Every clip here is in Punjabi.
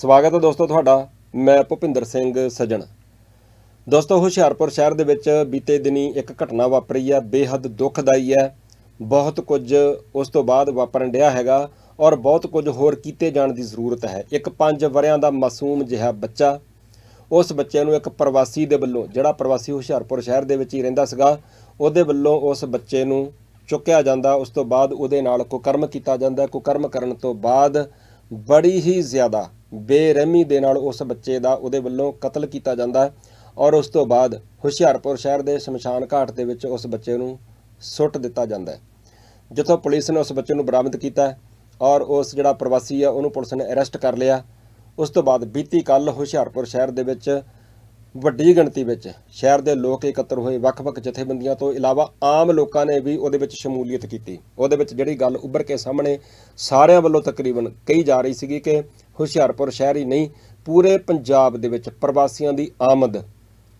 ਸਵਾਗਤ ਹੈ ਦੋਸਤੋ ਤੁਹਾਡਾ, ਮੈਂ ਭੁਪਿੰਦਰ ਸਿੰਘ ਸੱਜਣ। ਦੋਸਤੋ, ਹੁਸ਼ਿਆਰਪੁਰ ਸ਼ਹਿਰ ਦੇ ਵਿੱਚ ਬੀਤੇ ਦਿਨੀ ਇੱਕ ਘਟਨਾ ਵਾਪਰੀ ਹੈ ਬੇਹੱਦ ਦੁਖਦਾਈ ਹੈ ਬਹੁਤ ਕੁਝ ਉਸ ਤੋਂ ਬਾਅਦ ਵਾਪਰਨ ਡਿਆ ਹੈਗਾ ਔਰ ਬਹੁਤ ਕੁਝ ਹੋਰ ਕੀਤੇ ਜਾਣ ਦੀ ਜ਼ਰੂਰਤ ਹੈ। ਇੱਕ 5 ਵਰਿਆਂ ਦਾ ਮਾਸੂਮ ਜਿਹਾ ਬੱਚਾ, ਉਸ ਬੱਚੇ ਨੂੰ ਇੱਕ ਪ੍ਰਵਾਸੀ ਦੇ ਵੱਲੋਂ, ਜਿਹੜਾ ਪ੍ਰਵਾਸੀ ਹੁਸ਼ਿਆਰਪੁਰ ਸ਼ਹਿਰ ਦੇ ਵਿੱਚ ਹੀ ਰਹਿੰਦਾ ਸੀਗਾ, ਉਹਦੇ ਵੱਲੋਂ ਉਸ ਬੱਚੇ ਨੂੰ ਚੁੱਕਿਆ ਜਾਂਦਾ। ਉਸ ਤੋਂ ਬਾਅਦ ਉਹਦੇ ਨਾਲ ਕੁਕਰਮ ਕੀਤਾ ਜਾਂਦਾ। ਕੁਕਰਮ ਕਰਨ ਤੋਂ ਬਾਅਦ ਬੜੀ ਹੀ ਜ਼ਿਆਦਾ ਬੇਰਹਿਮੀ ਦੇ ਨਾਲ ਉਸ ਬੱਚੇ ਦਾ ਉਹਦੇ ਵੱਲੋਂ ਕਤਲ ਕੀਤਾ ਜਾਂਦਾ ਹੈ ਔਰ ਉਸ ਤੋਂ ਬਾਅਦ ਹੁਸ਼ਿਆਰਪੁਰ ਸ਼ਹਿਰ ਦੇ ਸ਼ਮਸ਼ਾਨ ਘਾਟ ਦੇ ਵਿੱਚ ਉਸ ਬੱਚੇ ਨੂੰ ਸੁੱਟ ਦਿੱਤਾ ਜਾਂਦਾ ਹੈ। ਜਿੱਥੋਂ ਪੁਲਿਸ ਨੇ ਉਸ ਬੱਚੇ ਨੂੰ ਬਰਾਮਦ ਕੀਤਾ ਔਰ ਉਸ ਜਿਹੜਾ ਪ੍ਰਵਾਸੀ ਆ ਉਹਨੂੰ ਪੁਲਿਸ ਨੇ ਅਰੈਸਟ ਕਰ ਲਿਆ। ਉਸ ਤੋਂ ਬਾਅਦ ਬੀਤੀ ਕੱਲ ਹੁਸ਼ਿਆਰਪੁਰ ਸ਼ਹਿਰ ਦੇ ਵਿੱਚ ਵੱਡੀ ਗਿਣਤੀ ਵਿੱਚ ਸ਼ਹਿਰ ਦੇ ਲੋਕ ਇਕੱਤਰ ਹੋਏ ਵੱਖ-ਵੱਖ ਜਥੇਬੰਦੀਆਂ ਤੋਂ ਇਲਾਵਾ ਆਮ ਲੋਕਾਂ ਨੇ ਵੀ ਉਹਦੇ ਵਿੱਚ ਸ਼ਮੂਲੀਅਤ ਕੀਤੀ। ਉਹਦੇ ਵਿੱਚ ਜਿਹੜੀ ਗੱਲ ਉੱਭਰ ਕੇ ਸਾਹਮਣੇ ਸਾਰਿਆਂ ਵੱਲੋਂ ਤਕਰੀਬਨ ਕਹੀ ਜਾ ਰਹੀ ਸੀਗੀ ਕਿ ਹੁਸ਼ਿਆਰਪੁਰ ਸ਼ਹਿਰ ਹੀ ਨਹੀਂ, ਪੂਰੇ ਪੰਜਾਬ ਦੇ ਵਿੱਚ ਪ੍ਰਵਾਸੀਆਂ ਦੀ ਆਮਦ,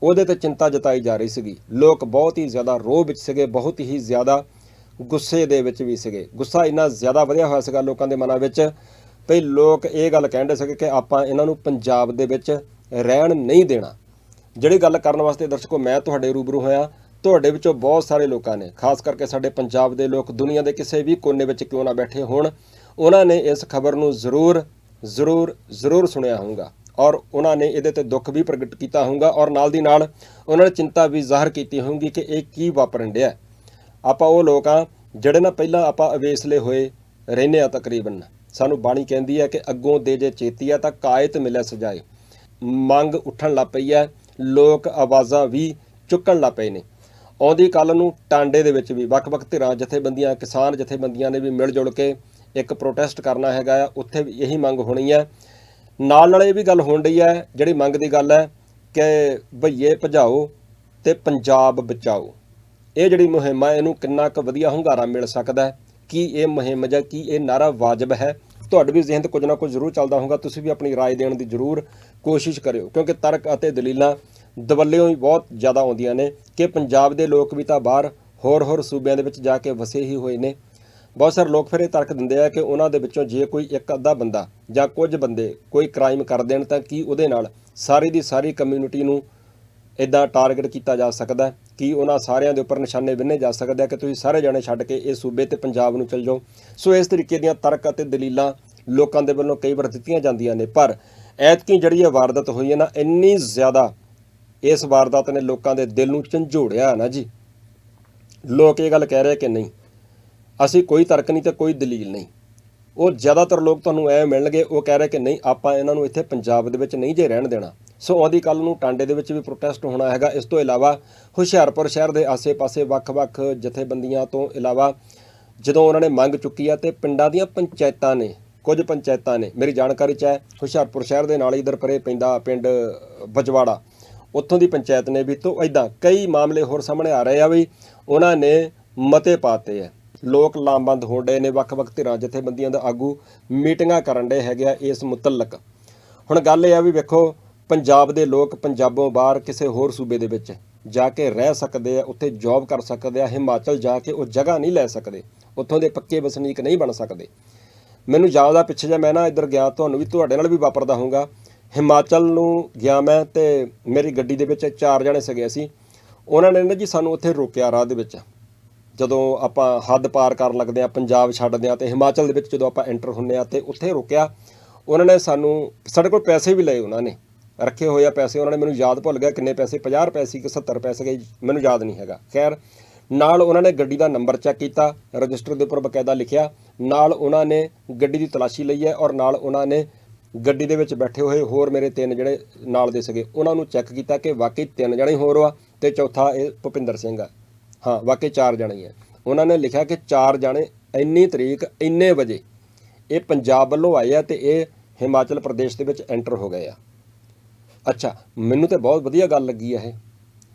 ਉਹਦੇ ਤੇ ਚਿੰਤਾ ਜਤਾਈ ਜਾ ਰਹੀ ਸੀਗੀ। ਲੋਕ ਬਹੁਤ ਹੀ ਜ਼ਿਆਦਾ ਰੋਹ ਵਿੱਚ ਸੀਗੇ, ਬਹੁਤ ਹੀ ਜ਼ਿਆਦਾ ਗੁੱਸੇ ਦੇ ਵਿੱਚ ਵੀ ਸੀਗੇ। ਗੁੱਸਾ ਇੰਨਾ ਜ਼ਿਆਦਾ ਵਧਿਆ ਹੋਇਆ ਸੀਗਾ ਲੋਕਾਂ ਦੇ ਮਨਾਂ ਵਿੱਚ ਭਈ ਲੋਕ ਇਹ ਗੱਲ ਕਹਿੰਦੇ ਸੀਗੇ ਕਿ ਆਪਾਂ ਇਹਨਾਂ ਨੂੰ ਪੰਜਾਬ ਦੇ ਵਿੱਚ ਰਹਿਣ ਨਹੀਂ ਦੇਣਾ। ਜਿਹੜੀ ਗੱਲ ਕਰਨ ਵਾਸਤੇ ਦਰਸ਼ਕੋ ਮੈਂ ਤੁਹਾਡੇ ਰੂਬਰੂ ਹੋਇਆ, ਤੁਹਾਡੇ ਵਿੱਚੋਂ ਬਹੁਤ ਸਾਰੇ ਲੋਕਾਂ ਨੇ, ਖਾਸ ਕਰਕੇ ਸਾਡੇ ਪੰਜਾਬ ਦੇ ਲੋਕ, ਦੁਨੀਆ ਦੇ ਕਿਸੇ ਵੀ ਕੋਨੇ ਵਿੱਚ ਕਿਉਂ ਨਾ ਬੈਠੇ ਹੋਣ, ਉਹਨਾਂ ਨੇ ਇਸ ਖਬਰ ਨੂੰ ਜ਼ਰੂਰ ਜ਼ਰੂਰ ਜ਼ਰੂਰ ਸੁਣਿਆ ਹੋਊਗਾ ਔਰ ਉਹਨਾਂ ਨੇ ਇਹਦੇ ਤੇ ਦੁੱਖ ਵੀ ਪ੍ਰਗਟ ਕੀਤਾ ਹੋਊਗਾ ਔਰ ਨਾਲ ਦੀ ਨਾਲ ਉਹਨਾਂ ਨੇ ਚਿੰਤਾ ਵੀ ਜ਼ਾਹਰ ਕੀਤੀ ਹੋਊਗੀ ਕਿ ਇਹ ਕੀ ਵਾਪਰਨ ਡਿਆ। ਆਪਾਂ ਉਹ ਲੋਕ ਆ ਜਿਹੜੇ ਨਾ ਪਹਿਲਾਂ ਆਪਾਂ ਅਵੇਸਲੇ ਹੋਏ ਰਹਿੰਦੇ ਆ ਤਕਰੀਬਨ। ਸਾਨੂੰ ਬਾਣੀ ਕਹਿੰਦੀ ਹੈ ਕਿ ਅੱਗੋਂ ਦੇ ਜੇ ਚੇਤੀਆ ਤਾਂ ਕਾਇਤ ਮਿਲਿਆ ਸਜਾਏ ਮੰਗ ਉੱਠਣ ਲੱਗ ਪਈ ਹੈ ਲੋਕ ਆਵਾਜ਼ਾਂ ਵੀ ਚੁੱਕਣ ਲੱਗ ਪਏ ਨੇ ਆਉਂਦੀ ਕੱਲ ਨੂੰ ਟਾਂਡੇ ਦੇ ਵਿੱਚ ਵੀ ਵੱਖ-ਵੱਖ ਧਿਰਾਂ ਜਥੇਬੰਦੀਆਂ ਕਿਸਾਨ ਜਥੇਬੰਦੀਆਂ ਨੇ ਵੀ ਮਿਲ ਜੁਲ ਕੇ ਇੱਕ ਪ੍ਰੋਟੈਸਟ ਕਰਨਾ ਹੈਗਾ ਆ ਉੱਥੇ ਵੀ ਇਹੀ ਮੰਗ ਹੋਣੀ ਹੈ ਨਾਲ ਨਾਲ ਇਹ ਵੀ ਗੱਲ ਹੋਣ ਰਹੀ ਹੈ ਜਿਹੜੀ ਮੰਗ ਦੀ ਗੱਲ ਹੈ ਕਿ ਭਈਏ ਭਜਾਓ ਤੇ ਪੰਜਾਬ ਬਚਾਓ ਇਹ ਜਿਹੜੀ ਮੁਹਿੰਮ ਹੈ ਇਹਨੂੰ ਕਿੰਨਾ ਕੁ ਵਧੀਆ ਹੁੰਗਾਰਾ ਮਿਲ ਸਕਦਾ ਹੈ ਕੀ ਇਹ ਮੁਹਿੰਮ ਜਾਂ ਕੀ ਇਹ ਨਾਰਾ ਵਾਜਬ ਹੈ ਤੁਹਾਡੇ ਵੀ ਜ਼ਿਹਨ 'ਤੇ ਕੁਝ ਨਾ ਕੁਝ ਜ਼ਰੂਰ ਚੱਲਦਾ ਹੋਊਗਾ ਤੁਸੀਂ ਵੀ ਆਪਣੀ رائے ਦੇਣ ਦੀ ਜ਼ਰੂਰ ਕੋਸ਼ਿਸ਼ ਕਰਿਓ ਕਿਉਂਕਿ ਤਰਕ ਅਤੇ ਦਲੀਲਾਂ ਦਵੱਲਿਓਂ ਹੀ ਬਹੁਤ ਜ਼ਿਆਦਾ ਆਉਂਦੀਆਂ ਨੇ ਕਿ ਪੰਜਾਬ ਦੇ ਲੋਕ ਵੀ ਤਾਂ ਬਾਹਰ ਹੋਰ ਹੋਰ ਸੂਬਿਆਂ ਦੇ ਵਿੱਚ ਜਾ ਕੇ ਵਸੇ ਹੀ ਹੋਏ ਨੇ। ਬਹੁਤ ਸਾਰੇ ਲੋਕ ਫਿਰ ਇਹ ਤਰਕ ਦਿੰਦੇ ਆ ਕਿ ਉਹਨਾਂ ਦੇ ਵਿੱਚੋਂ ਜੇ ਕੋਈ ਇੱਕ ਅੱਧਾ ਬੰਦਾ ਜਾਂ ਕੁਝ ਬੰਦੇ ਕੋਈ ਕ੍ਰਾਈਮ ਕਰ ਦੇਣ ਤਾਂ ਕੀ ਉਹਦੇ ਨਾਲ ਸਾਰੀ ਦੀ ਸਾਰੀ ਕਮਿਊਨਿਟੀ ਨੂੰ ਇਦਾਂ ਟਾਰਗੇਟ ਕੀਤਾ ਜਾ ਸਕਦਾ ਹੈ? ਕਿ ਉਹਨਾਂ ਸਾਰਿਆਂ ਦੇ ਉੱਪਰ ਨਿਸ਼ਾਨੇ ਵਿੰਨੇ ਜਾ ਸਕਦੇ ਕਿ ਤੁਸੀਂ ਸਾਰੇ ਜਾਣੇ ਛੱਡ ਕੇ ਇਹ ਸੂਬੇ ਤੇ ਪੰਜਾਬ ਨੂੰ ਚਲ ਜਾਓ? ਸੋ ਇਸ ਤਰੀਕੇ ਦੀਆਂ ਤਰਕ ਅਤੇ ਦਲੀਲਾਂ ਲੋਕਾਂ ਦੇ ਵੱਲੋਂ ਕਈ ਵਾਰ ਦਿੱਤੀਆਂ ਜਾਂਦੀਆਂ ਨੇ, ਪਰ ਐਤਕੀ ਜਿਹੜੀ ਇਹ ਵਾਰਦਾਤ ਹੋਈ ਹੈ ਨਾ, ਇੰਨੀ ਜ਼ਿਆਦਾ ਇਸ ਵਾਰਦਾਤ ਨੇ ਲੋਕਾਂ ਦੇ ਦਿਲ ਨੂੰ ਝੰਜੋੜਿਆ ਨਾ ਜੀ। ਲੋਕ ਇਹ ਗੱਲ ਕਹਿ ਰਹੇ ਕਿ ਨਹੀਂ, ਅਸੀਂ ਕੋਈ ਤਰਕ ਨਹੀਂ ਤੇ ਕੋਈ ਦਲੀਲ ਨਹੀਂ। ਉਹ ਜ਼ਿਆਦਾਤਰ ਲੋਕ ਤੁਹਾਨੂੰ ਐ ਮਿਲਣਗੇ, ਉਹ ਕਹਿ ਰਹੇ ਕਿ ਨਹੀਂ, ਆਪਾਂ ਇਹਨਾਂ ਨੂੰ ਇੱਥੇ ਪੰਜਾਬ ਦੇ ਵਿੱਚ ਨਹੀਂ ਜੇ ਰਹਿਣ ਦੇਣਾ। ਸੋ ਆਉਂਦੀ ਕੱਲ ਨੂੰ ਟਾਂਡੇ ਦੇ ਵਿੱਚ ਵੀ ਪ੍ਰੋਟੈਸਟ ਹੋਣਾ ਹੈਗਾ। ਇਸ ਤੋਂ ਇਲਾਵਾ ਹੁਸ਼ਿਆਰਪੁਰ ਸ਼ਹਿਰ ਦੇ ਆਸੇ-ਪਾਸੇ ਵੱਖ-ਵੱਖ ਜਥੇਬੰਦੀਆਂ ਤੋਂ ਇਲਾਵਾ ਜਦੋਂ ਉਹਨਾਂ ਨੇ ਮੰਗ ਚੁੱਕੀ ਆ ਤੇ ਪਿੰਡਾਂ ਦੀਆਂ ਪੰਚਾਇਤਾਂ ਨੇ, ਕੁਝ ਪੰਚਾਇਤਾਂ ਨੇ, ਮੇਰੀ ਜਾਣਕਾਰੀ ਚ ਹੈ, ਹੁਸ਼ਿਆਰਪੁਰ ਸ਼ਹਿਰ ਦੇ ਨਾਲ ਇਧਰ ਪਰੇ ਪੈਂਦਾ ਪਿੰਡ ਬਜਵਾੜਾ। ਉੱਥੋਂ ਦੀ ਪੰਚਾਇਤ ਨੇ ਵੀ ਤੋਂ ਇਦਾਂ ਕਈ ਮਾਮਲੇ ਹੋਰ ਸਾਹਮਣੇ ਆ ਰਹੇ ਆ ਵੀ ਉਹਨਾਂ ਨੇ ਮਤੇ ਪਾਤੇ ਆ। ਲੋਕ ਲਾਮਬੰਦ ਹੋਣ ਡਏ ਨੇ, ਵੱਖ-ਵੱਖ ਧਿਰਾਂ ਜਥੇਬੰਦੀਆਂ ਦਾ ਆਗੂ ਮੀਟਿੰਗਾਂ ਕਰਨ ਡਏ ਹੈਗੇ ਆ ਇਸ ਮੁਤਲਕ। ਹੁਣ ਗੱਲ ਇਹ ਆ ਵੀ ਵੇਖੋ, ਪੰਜਾਬ ਦੇ ਲੋਕ ਪੰਜਾਬੋਂ ਬਾਹਰ ਕਿਸੇ ਹੋਰ ਸੂਬੇ ਦੇ ਵਿੱਚ ਜਾ ਕੇ ਰਹਿ ਸਕਦੇ ਆ, ਉੱਥੇ ਜੌਬ ਕਰ ਸਕਦੇ ਆ, ਹਿਮਾਚਲ ਜਾ ਕੇ ਉਹ ਜਗ੍ਹਾ ਨਹੀਂ ਲੈ ਸਕਦੇ, ਉੱਥੋਂ ਦੇ ਪੱਕੇ ਵਸਨੀਕ ਨਹੀਂ ਬਣ ਸਕਦੇ। ਮੈਨੂੰ ਯਾਦ ਆ ਪਿੱਛੇ ਜੇ ਮੈਂ ਨਾ ਇੱਧਰ ਗਿਆ, ਤੁਹਾਨੂੰ ਵੀ ਤੁਹਾਡੇ ਨਾਲ ਵੀ ਵਾਪਰਦਾ ਹੋਊਗਾ। ਹਿਮਾਚਲ ਨੂੰ ਗਿਆ ਮੈਂ ਤੇ ਮੇਰੀ ਗੱਡੀ ਦੇ ਵਿੱਚ ਚਾਰ ਜਣੇ ਸੀਗੇ ਸੀ। ਉਹਨਾਂ ਨੇ ਨਾ ਜੀ ਸਾਨੂੰ ਉੱਥੇ ਰੋਕਿਆ ਰਾਹ ਦੇ ਵਿੱਚ। ਜਦੋਂ ਆਪਾਂ ਹੱਦ ਪਾਰ ਕਰਨ ਲੱਗਦੇ ਆ ਪੰਜਾਬ ਛੱਡਦੇ ਆ ਤੇ ਹਿਮਾਚਲ ਦੇ ਵਿੱਚ ਜਦੋਂ ਆਪਾਂ ਐਂਟਰ ਹੁੰਨੇ ਆ ਤੇ ਉੱਥੇ ਰੋਕਿਆ। ਉਹਨਾਂ ਨੇ ਸਾਨੂੰ, ਸਾਡੇ ਕੋਲ ਪੈਸੇ ਵੀ ਲਏ ਉਹਨਾਂ ਨੇ। ਰੱਖੇ ਹੋਏ ਆ ਪੈਸੇ, ਉਹਨਾਂ ਨੇ ਮੈਨੂੰ ਯਾਦ ਭੁੱਲ ਗਿਆ ਕਿੰਨੇ ਪੈਸੇ 50 ਰੁਪਏ ਸੀ ਕਿ 70 ਰੁਪਏ ਸੀਗੇ, ਮੈਨੂੰ ਯਾਦ ਨਹੀਂ ਹੈਗਾ। ਖੈਰ, ਨਾਲ ਉਹਨਾਂ ਨੇ ਗੱਡੀ ਦਾ ਨੰਬਰ ਚੈੱਕ ਕੀਤਾ, ਰਜਿਸਟਰ ਦੇ ਉੱਪਰ ਬਕਾਇਦਾ ਲਿਖਿਆ। ਨਾਲ ਉਹਨਾਂ ਨੇ ਗੱਡੀ ਦੀ ਤਲਾਸ਼ੀ ਲਈ ਹੈ ਔਰ ਨਾਲ ਉਹਨਾਂ ਨੇ ਗੱਡੀ ਦੇ ਵਿੱਚ ਬੈਠੇ ਹੋਏ ਹੋਰ ਮੇਰੇ ਤਿੰਨ ਜਿਹੜੇ ਨਾਲ ਦੇ ਸੀਗੇ, ਉਹਨਾਂ ਨੂੰ ਚੈੱਕ ਕੀਤਾ ਕਿ ਵਾਕਈ ਤਿੰਨ ਜਣੇ ਹੋਰ ਆ ਤੇ ਚੌਥਾ ਇਹ ਭੁਪਿੰਦਰ ਸਿੰਘ ਆ। ਹਾਂ, ਵਾਕਈ ਚਾਰ ਜਣੇ ਹੀ ਆ। ਉਹਨਾਂ ਨੇ ਲਿਖਿਆ ਕਿ ਚਾਰ ਜਣੇ ਇੰਨੀ ਤਰੀਕ, ਇੰਨੇ ਵਜੇ ਇਹ ਪੰਜਾਬ ਵੱਲੋਂ ਆਏ ਆ ਤੇ ਇਹ ਹਿਮਾਚਲ ਪ੍ਰਦੇਸ਼ ਦੇ ਵਿੱਚ ਐਂਟਰ ਹੋ ਗਏ ਆ। ਅੱਛਾ, ਮੈਨੂੰ ਤੇ ਬਹੁਤ ਵਧੀਆ ਗੱਲ ਲੱਗੀ ਆ ਇਹ।